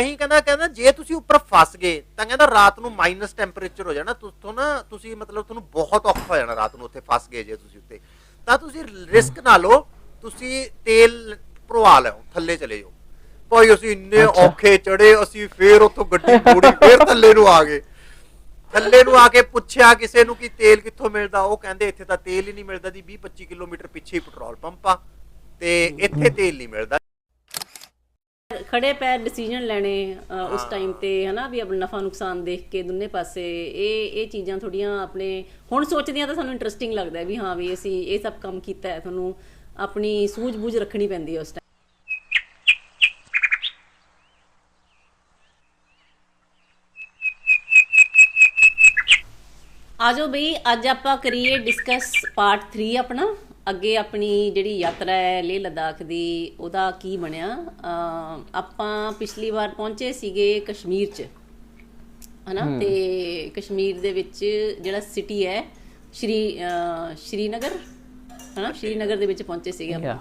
ਕਹੀਂ ਕਹਿੰਦਾ ਕਹਿੰਦਾ ਜੇ ਤੁਸੀਂ ਉੱਪਰ ਫਸ ਗਏ ਤਾਂ ਕਹਿੰਦਾ ਰਾਤ ਨੂੰ ਮਾਈਨਸ ਟੈਂਪਰੇਚਰ ਹੋ ਜਾਣਾ ਤੁਥੋਂ ਨਾ ਤੁਸੀਂ ਮਤਲਬ ਤੁਹਾਨੂੰ ਬਹੁਤ ਔਖਾ ਹੋ ਜਾਣਾ ਰਾਤ ਨੂੰ ਉੱਥੇ ਫਸ ਗਏ ਜੇ ਤੁਸੀਂ ਉੱਤੇ। ਤਾਂ ਤੁਸੀਂ ਰਿਸਕ ਨਾ ਲਓ ਤੁਸੀਂ ਤੇਲ ਭਰਵਾ ਲਓ ਥੱਲੇ ਚਲੇ ਜਾਓ। ਭਾਈ ਅਸੀਂ ਇੰਨੇ। ਔਖੇ ਚੜੇ ਅਸੀਂ ਫੇਰ ਉੱਥੋਂ ਗੱਡੀ ਮੋੜੀ ਫੇਰ ਥੱਲੇ ਨੂੰ ਆ ਗਏ। ਥੱਲੇ ਨੂੰ ਆ ਕੇ ਪੁੱਛਿਆ ਕਿਸੇ ਨੂੰ ਕਿ ਤੇਲ ਕਿੱਥੋਂ ਮਿਲਦਾ ਉਹ ਕਹਿੰਦੇ ਇੱਥੇ ਤਾਂ ਤੇਲ ਹੀ ਨਹੀਂ ਮਿਲਦਾ ਜੀ 20 25 ਕਿਲੋਮੀਟਰ ਪਿੱਛੇ ਹੀ ਪੈਟਰੋਲ ਪੰਪ ਆ ਤੇ ਇੱਥੇ ਤੇਲ ਨਹੀਂ ਮਿਲਦਾ। ਖੜੇ ਪੈਰ ਡਿਸੀਜਨ ਲੈਣੇ ਅ, ਉਸ ਟਾਈਮ ਤੇ ਹਨਾ ਵੀ ਆਪਣਾ ਨਫਾ ਨੁਕਸਾਨ ਦੇਖ ਕੇ ਦੋਨੇ ਪਾਸੇ ਇਹ ਇਹ ਚੀਜ਼ਾਂ ਥੋੜੀਆਂ ਆਪਣੇ ਹੁਣ ਸੋਚਦੀਆਂ ਤਾਂ ਸਾਨੂੰ ਇੰਟਰਸਟਿੰਗ ਲੱਗਦਾ ਹੈ ਵੀ ਹਾਂ ਵੀ ਅਸੀਂ ਇਹ ਸਭ ਕੰਮ ਕੀਤਾ ਹੈ ਤੁਹਾਨੂੰ ਆਪਣੀ ਸੂਝ-ਬੂਝ ਰੱਖਣੀ ਪੈਂਦੀ ਹੈ ਉਸ ਟਾਈਮ ਆਜੋ ਬਈ ਅੱਜ ਆਪਾਂ ਕਰੀਏ ਡਿਸਕਸ ਪਾਰਟ 3 ਆਪਣਾ। ਅੱਗੇ ਆਪਣੀ ਜਿਹੜੀ ਯਾਤਰਾ ਹੈ ਲੇਹ ਲਦਾਖ ਦੀ ਉਹਦਾ ਕੀ ਬਣਿਆ? ਆਪਾਂ ਪਿਛਲੀ ਵਾਰ ਪਹੁੰਚੇ ਸੀਗੇ ਕਸ਼ਮੀਰ 'ਚ ਹਨਾ? ਤੇ ਕਸ਼ਮੀਰ ਦੇ ਵਿੱਚ ਜਿਹੜਾ ਸਿਟੀ ਹੈ ਸ਼੍ਰੀ ਸ਼੍ਰੀਨਗਰ ਹਨਾ? ਸ਼੍ਰੀਨਗਰ ਦੇ ਵਿੱਚ ਪਹੁੰਚੇ ਸੀਗੇ ਆਪਾਂ।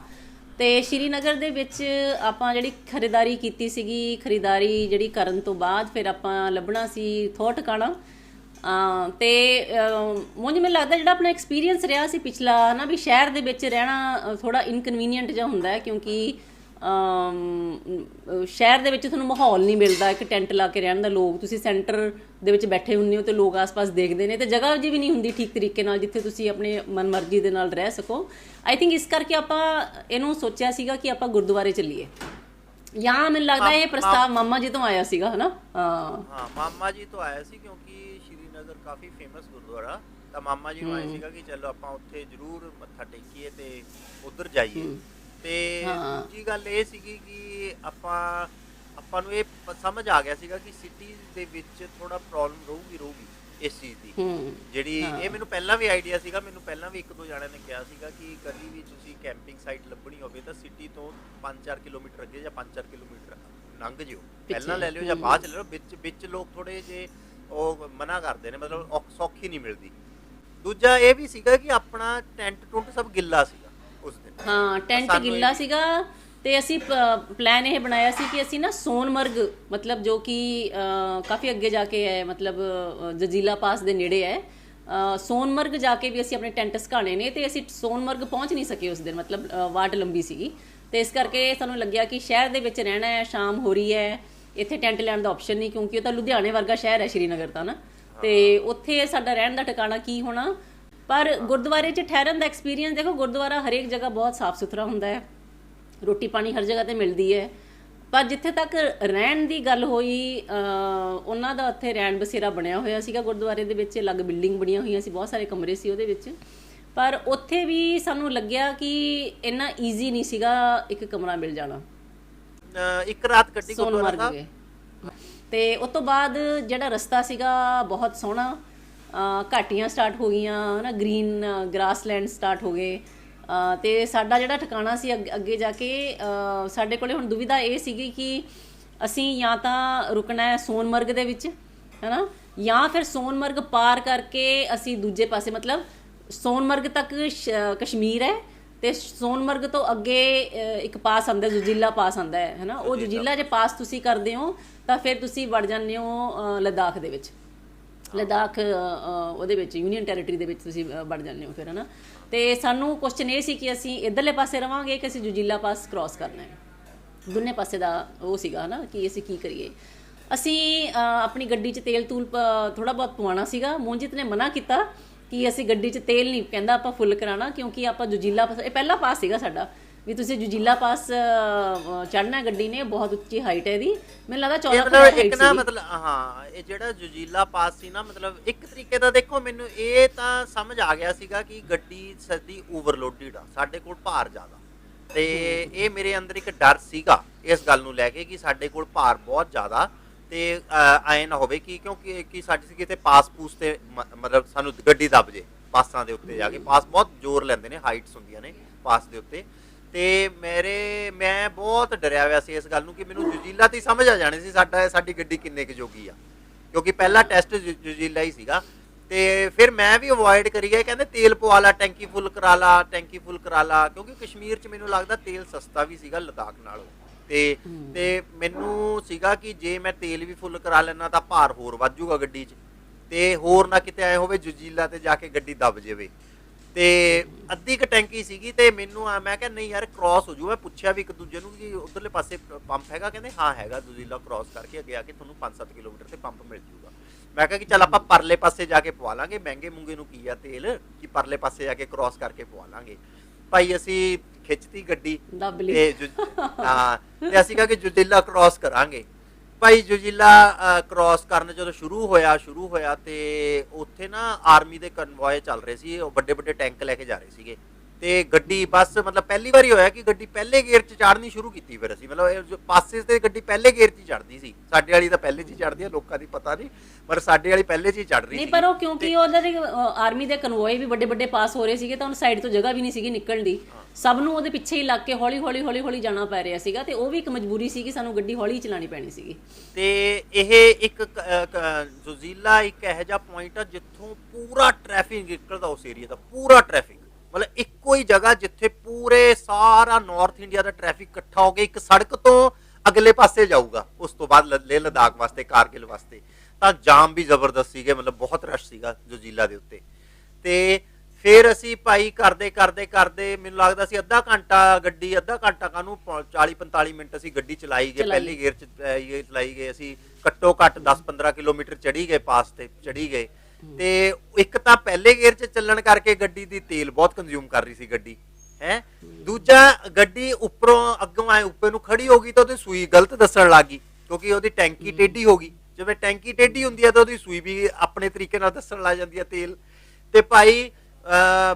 ਤੇ ਸ਼੍ਰੀਨਗਰ ਦੇ ਵਿੱਚ ਆਪਾਂ ਜਿਹੜੀ ਖਰੀਦਦਾਰੀ ਕੀਤੀ ਸੀਗੀ ਖਰੀਦਦਾਰੀ ਜਿਹੜੀ ਕਰਨ ਤੋਂ ਬਾਅਦ ਫਿਰ ਆਪਾਂ ਲੱਭਣਾ ਸੀ ਥੋ ਟਿਕਾਣਾ। ਤੇ ਮੁੰਝ ਮੈਨੂੰ ਲੱਗਦਾ ਜਿਹੜਾ ਆਪਣਾ ਐਕਸਪੀਰੀਅੰਸ ਰਿਹਾ ਸੀ ਪਿਛਲਾ ਨਾ ਵੀ ਸ਼ਹਿਰ ਦੇ ਵਿੱਚ ਰਹਿਣਾ ਥੋੜਾ ਇਨਕਨਵੀਨੀਅੰਟ ਜਿਹਾ ਹੁੰਦਾ ਹੈ ਕਿਉਂਕਿ ਸ਼ਹਿਰ ਦੇ ਵਿੱਚ ਤੁਹਾਨੂੰ ਮਾਹੌਲ ਨਹੀਂ ਮਿਲਦਾ ਇੱਕ ਟੈਂਟ ਲਾ ਕੇ ਰਹਿਣ ਦਾ ਲੋਕ ਤੁਸੀਂ ਸੈਂਟਰ ਦੇ ਵਿੱਚ ਬੈਠੇ ਹੁੰਦੇ ਹੋ ਤੇ ਲੋਕ ਆਸ-ਪਾਸ ਦੇਖਦੇ ਨੇ ਤੇ ਜਗ੍ਹਾ ਜੀ ਵੀ ਨਹੀਂ ਹੁੰਦੀ ਠੀਕ ਤਰੀਕੇ ਨਾਲ ਜਿੱਥੇ ਤੁਸੀਂ ਆਪਣੇ ਮਨਮਰਜ਼ੀ ਦੇ ਨਾਲ ਰਹਿ ਸਕੋ। ਆਈ ਥਿੰਕ ਇਸ ਕਰਕੇ ਆਪਾਂ ਇਹਨੂੰ ਸੋਚਿਆ ਸੀਗਾ ਕਿ ਆਪਾਂ ਗੁਰਦੁਆਰੇ ਚੱਲੀਏ। ਜਾਂ ਮੈਨੂੰ ਲੱਗਦਾ ਇਹ ਪ੍ਰਸਤਾਵ ਮਾਮਾ ਜੀ ਤੋਂ ਆਇਆ ਸੀਗਾ ਹਨਾ? ਹਾਂ ਹਾਂ ਮਾਮਾ ਜੀ ਤੋਂ ਆਇਆ ਸੀ ਕਿਉਂਕਿ ਕਾਫੀ ਫੇਮਸ ਗੁਰਦੁਆਰਾ। ਤਾਂ ਮਾਮਾ ਜੀ ਨੂੰ ਆਏ ਸੀਗਾ ਕਿ ਚਲੋ ਆਪਾਂ ਉੱਥੇ ਜ਼ਰੂਰ ਮੱਥਾ ਟੇਕੀਏ ਤੇ ਉਧਰ ਜਾਈਏ। ਤੇ। ਦੂਜੀ ਗੱਲ ਇਹ ਸੀਗੀ ਕਿ ਆਪਾਂ ਆਪਾਂ ਨੂੰ ਇਹ ਸਮਝ ਆ ਗਿਆ ਸੀਗਾ ਕਿ ਸਿਟੀਜ਼ ਦੇ ਵਿੱਚ ਥੋੜਾ ਪ੍ਰੋਬਲਮ ਰਹੂਗੀ ਰਹੂਗੀ ਇਸ ਚੀਜ਼ ਦੀ। ਜਿਹੜੀ ਇਹ ਮੈਨੂੰ ਪਹਿਲਾਂ ਵੀ ਆਈਡੀਆ ਸੀਗਾ ਮੈਨੂੰ ਪਹਿਲਾਂ ਵੀ ਇੱਕ ਦੋ ਜਣਿਆਂ ਨੇ ਕਿਹਾ ਸੀਗਾ ਕਿ ਕਦੀ ਵੀ ਤੁਸੀਂ ਕੈਂਪਿੰਗ ਸਾਈਟ ਲੱਭਣੀ ਹੋਵੇ ਤਾਂ ਸਿਟੀ ਤੋਂ 5-4 ਕਿਲੋਮੀਟਰ ਅੱਗੇ ਜਾਂ 5-4 ਕਿਲੋਮੀਟਰ ਲੰਘ ਜਿਓ। ਪਹਿਲਾਂ ਲੈ ਲਿਓ ਜਾਂ ਬਾਅਦ ਚ ਲੈ ਲਓ। ਵਿੱਚ ਵਿੱਚ ਲੋਕ ਥੋੜੇ ਜੇ ਉਹ ਮਨਾ ਕਰਦੇ ਨੇ ਮਤਲਬ ਸੌਖੀ ਨਹੀਂ ਮਿਲਦੀ। ਦੂਜਾ ਇਹ ਵੀ ਸੀਗਾ ਕਿ ਆਪਣਾ ਟੈਂਟ ਟੁੰਟ ਸਭ ਗਿੱਲਾ ਸੀਗਾ ਉਸ ਦਿਨ। ਹਾਂ ਟੈਂਟ ਗਿੱਲਾ ਸੀਗਾ ਤੇ ਅਸੀਂ ਪਲਾਨ ਇਹ ਬਣਾਇਆ ਸੀ ਕਿ ਅਸੀਂ ਨਾ ਸੋਨਮਰਗ ਮਤਲਬ ਜੋ ਕਿ ਕਾਫੀ ਅੱਗੇ ਜਾ ਕੇ ਹੈ ਮਤਲਬ ਜਜ਼ੀਲਾ ਪਾਸ ਦੇ ਨੇੜੇ ਹੈ। ਸੋਨਮਰਗ ਜਾ ਕੇ ਵੀ ਅਸੀਂ ਆਪਣੇ ਟੈਂਟ ਸਕਾਣੇ ਨੇ ਤੇ ਅਸੀਂ ਸੋਨਮਰਗ ਪਹੁੰਚ ਨਹੀਂ ਸਕੇ ਉਸ ਦਿਨ ਮਤਲਬ ਵਾਟ ਲੰਬੀ ਸੀਗੀ। ਤੇ ਇਸ ਕਰਕੇ ਸਾਨੂੰ ਲੱਗਿਆ ਕਿ ਸ਼ਹਿਰ ਦੇ ਵਿੱਚ ਰਹਿਣਾ ਹੈ ਸ਼ਾਮ ਹੋ ਰਹੀ ਹੈ। ਇੱਥੇ ਟੈਂਟ ਲੈਣ ਦਾ ਆਪਸ਼ਨ ਨਹੀਂ, ਕਿਉਂਕਿ ਉਹ ਤਾਂ ਲੁਧਿਆਣੇ ਵਰਗਾ ਸ਼ਹਿਰ ਹੈ ਸ਼੍ਰੀਨਗਰ ਤਾਂ ਨਾ। ਤੇ ਉੱਥੇ ਸਾਡਾ ਰਹਿਣ ਦਾ ਟਿਕਾਣਾ ਕੀ ਹੋਣਾ? ਪਰ ਗੁਰਦੁਆਰੇ 'ਚ ਠਹਿਰਨ ਦਾ ਐਕਸਪੀਰੀਅੰਸ ਦੇਖੋ, ਗੁਰਦੁਆਰਾ ਹਰੇਕ ਜਗ੍ਹਾ ਬਹੁਤ ਸਾਫ਼ ਸੁਥਰਾ ਹੁੰਦਾ ਹੈ। ਰੋਟੀ ਪਾਣੀ ਹਰ ਜਗ੍ਹਾ ਤੇ ਮਿਲਦੀ ਹੈ। ਪਰ ਜਿੱਥੇ ਤੱਕ ਰਹਿਣ ਦੀ ਗੱਲ ਹੋਈ ਉਹਨਾਂ ਦਾ ਉੱਥੇ ਰਹਿਣ ਬਸੇਰਾ ਬਣਿਆ ਹੋਇਆ ਸੀਗਾ ਗੁਰਦੁਆਰੇ ਦੇ ਵਿੱਚ, ਅਲੱਗ ਬਿਲਡਿੰਗ ਬਣੀਆਂ ਹੋਈਆਂ ਸੀ, ਬਹੁਤ ਸਾਰੇ ਕਮਰੇ ਸੀ ਉਹਦੇ ਵਿੱਚ। ਪਰ ਉੱਥੇ ਵੀ ਸਾਨੂੰ ਲੱਗਿਆ ਕਿ ਇੰਨਾ ਈਜ਼ੀ ਨਹੀਂ ਸੀਗਾ ਇੱਕ ਕਮਰਾ ਮਿਲ ਜਾਣਾ। ਇੱਕ ਰਾਤ ਕੱਢੀ ਗੁਰਦੁਆਰਾ ਸਾਹਿਬ। ਤੇ ਉਸ ਤੋਂ ਬਾਅਦ ਜਿਹੜਾ ਰਸਤਾ ਸੀਗਾ ਬਹੁਤ ਸੋਹਣਾ ਘਾਟੀਆਂ ਸਟਾਰਟ ਹੋ ਗਈਆਂ ਹਨਾ ਗ੍ਰੀਨ ਗ੍ਰਾਸਲੈਂਡ ਸਟਾਰਟ ਹੋ ਗਏ। ਤੇ ਸਾਡਾ ਜਿਹੜਾ ਠਿਕਾਣਾ ਸੀ ਅੱਗੇ- ਜਾ ਕੇ ਸਾਡੇ ਕੋਲੇ ਹੁਣ ਦੁਵਿਧਾ ਇਹ ਸੀਗੀ ਕਿ ਅਸੀਂ ਜਾਂ ਤਾਂ ਰੁਕਣਾ ਹੈ ਸੋਨਮਰਗ ਦੇ ਵਿੱਚ ਹੈਨਾ ਜਾਂ ਫਿਰ ਸੋਨਮਰਗ ਪਾਰ ਕਰਕੇ ਅਸੀਂ ਦੂਜੇ ਪਾਸੇ ਮਤਲਬ ਸੋਨਮਰਗ ਤੱਕ ਕਸ਼ਮੀਰ ਹੈ ਤੇ ਸੋਨਮਰਗ ਤੋਂ ਅੱਗੇ ਇੱਕ ਪਾਸ ਆਉਂਦਾ ਜੁਜੀਲਾ ਪਾਸ ਆਉਂਦਾ ਹੈ ਹੈਨਾ? ਉਹ ਜੁਜੀਲਾ ਜੇ ਪਾਸ ਤੁਸੀਂ ਕਰਦੇ ਹੋ ਤਾਂ ਫਿਰ ਤੁਸੀਂ ਵੜ ਜਾਂਦੇ ਹੋ ਲੱਦਾਖ ਦੇ ਵਿੱਚ। ਲੱਦਾਖ ਉਹਦੇ ਵਿੱਚ ਯੂਨੀਅਨ ਟੈਰੀਟਰੀ ਦੇ ਵਿੱਚ ਤੁਸੀਂ ਵੜ ਜਾਂਦੇ ਹੋ ਫਿਰ ਹਨਾ? ਤੇ ਸਾਨੂੰ ਕੁਐਸਚਨ ਇਹ ਸੀ ਕਿ ਅਸੀਂ ਇਧਰਲੇ ਪਾਸੇ ਰਵਾਂਗੇ ਕਿ ਅਸੀਂ ਜੁਜੀਲਾ ਪਾਸ ਕ੍ਰਾਸ ਕਰਨਾ ਹੈ? ਦੋਨੇ ਪਾਸੇ ਦਾ ਉਹ ਸੀਗਾ ਨਾ ਕਿ ਅਸੀਂ ਕੀ ਕਰੀਏ? ਅਸੀਂ ਆਪਣੀ ਗੱਡੀ 'ਚ ਤੇਲ ਤੂਲ ਥੋੜਾ ਬਹੁਤ ਪਵਾਉਣਾ ਸੀਗਾ। ਮੋਂਜਿਤ ਨੇ ਮਨਾ ਕੀਤਾ ਕਿ ਅਸੀਂ ਗੱਡੀ 'ਚ ਤੇਲ ਨਹੀਂ ਕਹਿੰਦਾ ਆਪਾਂ ਫੁੱਲ ਕਰਾਣਾ ਕਿਉਂਕਿ ਆਪਾਂ ਜੁਜੀਲਾ ਪਾਸ ਇਹ ਪਹਿਲਾ ਪਾਸ ਸੀਗਾ ਸਾਡਾ। ਵੀ ਤੁਸੀਂ ਜੁਜੀਲਾ ਪਾਸ ਚੜਨਾ ਗੱਡੀ ਨੇ ਬਹੁਤ ਉੱਚੀ ਹਾਈਟ ਹੈ ਇਹਦੀ। ਮੈਨੂੰ ਲੱਗਦਾ 14 ਇਹ ਫੁੱਟ ਮਤਲਬ ਇੱਕ ਨਾ। ਮਤਲਬ ਹਾਂ ਇਹ ਜਿਹੜਾ ਜੁਜੀਲਾ ਪਾਸ ਸੀ ਨਾ ਮਤਲਬ ਇੱਕ ਤਰੀਕੇ ਦਾ ਦੇਖੋ ਮੈਨੂੰ ਇਹ ਤਾਂ ਸਮਝ ਆ ਗਿਆ ਸੀਗਾ ਕਿ ਗੱਡੀ ਸਦੀ ਓਵਰਲੋਡਡ ਆ ਸਾਡੇ ਕੋਲ ਭਾਰ ਜ਼ਿਆਦਾ। ਤੇ ਇਹ ਮੇਰੇ ਅੰਦਰ ਇੱਕ ਡਰ ਸੀਗਾ ਇਸ ਗੱਲ ਨੂੰ ਲੈ ਕੇ ਕਿ ਸਾਡੇ ਕੋਲ ਭਾਰ ਬਹੁਤ ਜ਼ਿਆਦਾ। ਤੇ ਐ ਨਾ ਹੋਵੇ ਕਿ ਕਿਉਂਕਿ ਕਿ ਸਾਡੀ ਸੀ ਕਿਤੇ ਪਾਸ ਪੂਸ ਤੇ ਮ- ਮਤਲਬ ਸਾਨੂੰ ਗੱਡੀ ਦੱਬ ਜੇ ਪਾਸਾਂ ਦੇ ਉੱਤੇ ਜਾ ਕੇ। ਪਾਸ ਬਹੁਤ ਜ਼ੋਰ ਲੈਂਦੇ ਨੇ, ਹਾਈਟਸ ਹੁੰਦੀਆਂ ਨੇ ਪਾਸ ਦੇ ਉੱਤੇ। ਤੇ ਮੇਰੇ, ਮੈਂ ਬਹੁਤ ਡਰਿਆ ਹੋਇਆ ਸੀ ਇਸ ਗੱਲ ਨੂੰ ਕਿ ਮੈਨੂੰ ਜੁਜੀਲਾ ਤੇ ਹੀ ਸਮਝ ਆ ਜਾਣੀ ਸੀ ਸਾਡਾ, ਸਾਡੀ ਗੱਡੀ ਕਿੰਨੇ ਕੁ ਜੋਗੀ ਆ। ਕਿਉਂਕਿ ਪਹਿਲਾ ਟੈਸਟ ਜੁਜੀਲਾ ਹੀ ਸੀਗਾ। ਤੇ ਫਿਰ ਮੈਂ ਵੀ ਅਵੋਇਡ ਕਰੀ ਗਿਆ ਕਹਿੰਦੇ ਤੇਲ ਪਵਾ ਲਾ, ਟੈਂਕੀ ਫੁੱਲ ਕਰਾ ਲਾ, ਟੈਂਕੀ ਫੁੱਲ ਕਰਾ ਲਾ। ਕਿਉਂਕਿ ਕਸ਼ਮੀਰ 'ਚ ਮੈਨੂੰ ਲੱਗਦਾ ਤੇਲ ਸਸਤਾ ਵੀ ਸੀਗਾ ਲਦਾਖ ਨਾਲੋਂ। ਤੇ ਤੇ ਮੈਨੂੰ ਸੀਗਾ ਕਿ ਜੇ ਮੈਂ ਤੇਲ ਵੀ ਫੁੱਲ ਕਰਾ ਲੈਣਾ ਤਾਂ ਭਾਰ ਹੋਰ ਵੱਧ ਜਾਊਗਾ ਗੱਡੀ 'ਚ। ਤੇ ਹੋਰ ਨਾ ਕਿਤੇ ਐ ਹੋਵੇ ਜੁਜੀਲਾ ਤੇ ਜਾ ਕੇ ਗੱਡੀ ਦਬ ਜਾਵੇ। ਤੇ ਅੱਧੀ ਕ ਟੈਂਕੀ ਸੀਗੀ ਤੇ ਮੈਨੂੰ ਆ ਮੈਂ ਕਿਹਾ ਨਹੀਂ ਯਾਰ ਕ੍ਰਾਸ ਹੋ ਜੂ। ਮੈਂ ਪੁੱਛਿਆ ਵੀ ਇੱਕ ਦੂਜੇ ਨੂੰ ਕਿ ਉਧਰਲੇ ਪਾਸੇ ਪੰਪ ਹੈਗਾ ਕਹਿੰਦੇ ਹਾਂ ਹੈਗਾ ਜੁਜੀਲਾ ਕ੍ਰਾਸ ਕਰਕੇ ਅੱਗੇ ਆ ਕੇ ਤੁਹਾਨੂੰ 5-7 ਕਿਲੋਮੀਟਰ ਤੇ ਪੰਪ ਮਿਲ ਜੂਗਾ। ਮੈਂ ਕਿਹਾ ਕਿ ਚੱਲ ਆਪਾਂ ਪਰਲੇ ਪਾਸੇ ਜਾ ਕੇ ਪਵਾ ਲਾਂਗੇ। ਮਹਿੰਗੇ ਮੁੰਗੇ ਨੂੰ ਕੀ ਆ ਤੇਲ? ਕਿ ਪਰਲੇ ਪਾਸੇ ਜਾ ਕੇ ਕ੍ਰਾਸ ਕਰਕੇ ਪਵਾ ਲਾਂਗੇ। ਭਾਈ ਅਸੀਂ ਖਿੱਚਤੀ ਗੱਡੀ ਲਈ। ਤੇ ਹਾਂ ਤੇ ਅਸੀਂ ਕਿਹਾ ਕਿ ਜੁਜੀਲਾ ਕ੍ਰਾਸ ਕਰਾਂਗੇ। ਭਾਈ ਜੁਜੀਲਾ ਕ੍ਰਾਸ ਕਰਨ ਜਦੋਂ ਸ਼ੁਰੂ ਹੋਇਆ ਸ਼ੁਰੂ ਹੋਇਆ ਤੇ ਉੱਥੇ ਨਾ ਆਰਮੀ ਦੇ ਕਨਵੋਏ ਚੱਲ ਰਹੇ ਸੀ ਉਹ ਵੱਡੇ ਵੱਡੇ ਟੈਂਕ ਲੈ ਕੇ ਜਾ ਰਹੇ ਸੀਗੇ। ਤੇ ਗੱਡੀ ਬਸ ਮਤਲਬ ਪਹਿਲੀ ਵਾਰੀ ਹੋਇਆ ਕਿ ਗੱਡੀ ਪਹਿਲੇ ਗੇਅਰ 'ਚ ਚੜ੍ਹਨੀ ਸ਼ੁਰੂ ਕੀਤੀ ਫਿਰ ਅਸੀਂ। ਮਤਲਬ ਪਾਸੇ ਤੇ ਗੱਡੀ ਪਹਿਲੇ ਗੇਅਰ 'ਚ ਹੀ ਚੜ੍ਹਦੀ ਸੀ। ਸਾਡੇ ਵਾਲੀ ਤਾਂ ਪਹਿਲੇ 'ਚ ਹੀ ਚੜ੍ਹਦੀ ਆ ਲੋਕਾਂ ਦੀ ਪਤਾ ਨਹੀਂ ਪਰ ਸਾਡੇ ਵਾਲੀ ਪਹਿਲੇ 'ਚ ਹੀ ਚੜ੍ਹ ਰਹੀ ਨਹੀਂ ਸੀ ਪਰ ਉਹ ਕਿਉਂਕਿ ਉਹਨਾਂ ਦੇ ਆਰਮੀ ਦੇ ਕਨਵੋਏ ਵੀ ਵੱਡੇ ਵੱਡੇ ਪਾਸ ਹੋ ਰਹੇ ਸੀਗੇ ਤਾਂ ਉਹਨ ਸਾਈਡ ਤੋਂ ਜਗ੍ਹਾ ਵੀ ਨਹੀਂ ਸੀਗੀ ਨਿਕਲਣ ਦੀ ਸਭ ਨੂੰ ਉਹਦੇ ਪਿੱਛੇ ਹੀ ਲੱਗ ਕੇ ਹੌਲੀ ਹੌਲੀ ਹੌਲੀ ਹੌਲੀ ਜਾਣਾ ਪੈ ਰਿਹਾ ਸੀਗਾ ਤੇ ਉਹ ਵੀ ਇੱਕ ਮਜਬੂਰੀ ਸੀ ਕਿ ਸਾਨੂੰ ਗੱਡੀ ਹੌਲੀ ਹੀ ਚਲਾਣੀ ਪੈਣੀ ਸੀਗੀ। ਤੇ ਇਹ ਇੱਕ ਜ਼ੁਜ਼ੀਲਾ ਇੱਕ ਇਹੋ ਜਿਹਾ ਪੁਆਇੰਟ ਆ ਜਿੱਥੋਂ ਪੂਰਾ ਟ੍ਰੈਫਿਕ ਨਿਕਲਦਾ ਉਸ ਏਰੀਆ ਦਾ ਪੂਰਾ ਟ੍ਰੈਫਿਕ ਮਤਲਬ ਇੱਕੋ ਹੀ ਜਗ੍ਹਾ ਜਿੱਥੇ ਪੂਰੇ ਸਾਰਾ ਨਾਰਥ ਇੰਡੀਆ ਦਾ ਟ੍ਰੈਫਿਕ ਇਕੱਠਾ ਹੋ ਕੇ ਇੱਕ ਸੜਕ ਤੋਂ ਅਗਲੇ ਪਾਸੇ ਜਾਊਗਾ ਉਸ ਤੋਂ ਬਾਅਦ ਲ- ਲੇਹ ਲਦਾਖ ਵਾਸਤੇ ਕਾਰਗਿਲ ਵਾਸਤੇ। ਤਾਂ ਜਾਮ ਵੀ ਜ਼ਬਰਦਸਤ ਸੀਗੇ ਮਤਲਬ ਬਹੁਤ ਰਸ਼ ਸੀਗਾ ਜ਼ੁਜ਼ੀਲਾ ਦੇ ਉੱਤੇ। ਤੇ ਫਿਰ ਅਸੀਂ ਭਾਈ ਕਰਦੇ ਕਰਦੇ ਕਰਦੇ ਮੈਨੂੰ ਲੱਗਦਾ ਸੀ ਅੱਧਾ ਘੰਟਾ ਗੱਡੀ ਅੱਧਾ ਘੰਟਾ ਕਾਨੂੰ 40 45 ਮਿੰਟ ਅਸੀਂ ਗੱਡੀ ਚਲਾਈ ਗਏ। ਪਹਿਲੀ ਗੇਅਰ ਚ ਇਹ ਚਲਾਈ ਗਏ ਅਸੀਂ। ਘੱਟੋ ਘੱਟ 10 15 ਕਿਲੋਮੀਟਰ ਚੜੀ ਗਏ ਪਾਸ ਤੇ ਚੜੀ ਗਏ। ਤੇ ਇੱਕ ਤਾਂ ਪਹਿਲੇ ਗੇਅਰ ਚ ਚੱਲਣ ਕਰਕੇ ਗੱਡੀ ਦੀ ਤੇਲ ਬਹੁਤ ਕੰਜ਼ਿਊਮ ਕਰ ਰਹੀ ਸੀ ਗੱਡੀ ਹੈ? ਦੂਜਾ ਗੱਡੀ ਉੱਪਰੋਂ ਅੱਗੋਂ ਆਏ ਉੱਪਰ ਨੂੰ ਖੜੀ ਹੋ ਗਈ ਤਾਂ ਉਹਦੀ ਸੂਈ ਗਲਤ ਦੱਸਣ ਲੱਗੀ ਕਿਉਂਕਿ ਉਹਦੀ ਟੈਂਕੀ ਟੇਢੀ ਹੋ ਗਈ। ਜਿਵੇਂ ਟੈਂਕੀ ਟੇਢੀ ਹੁੰਦੀ ਹੈ ਤਾਂ ਉਹਦੀ ਸੂਈ ਵੀ ਆਪਣੇ ਤਰੀਕੇ ਨਾਲ ਦੱਸਣ ਲੱਗ ਜਾਂਦੀ ਹੈ ਤੇਲ। ਤੇ ਭਾਈ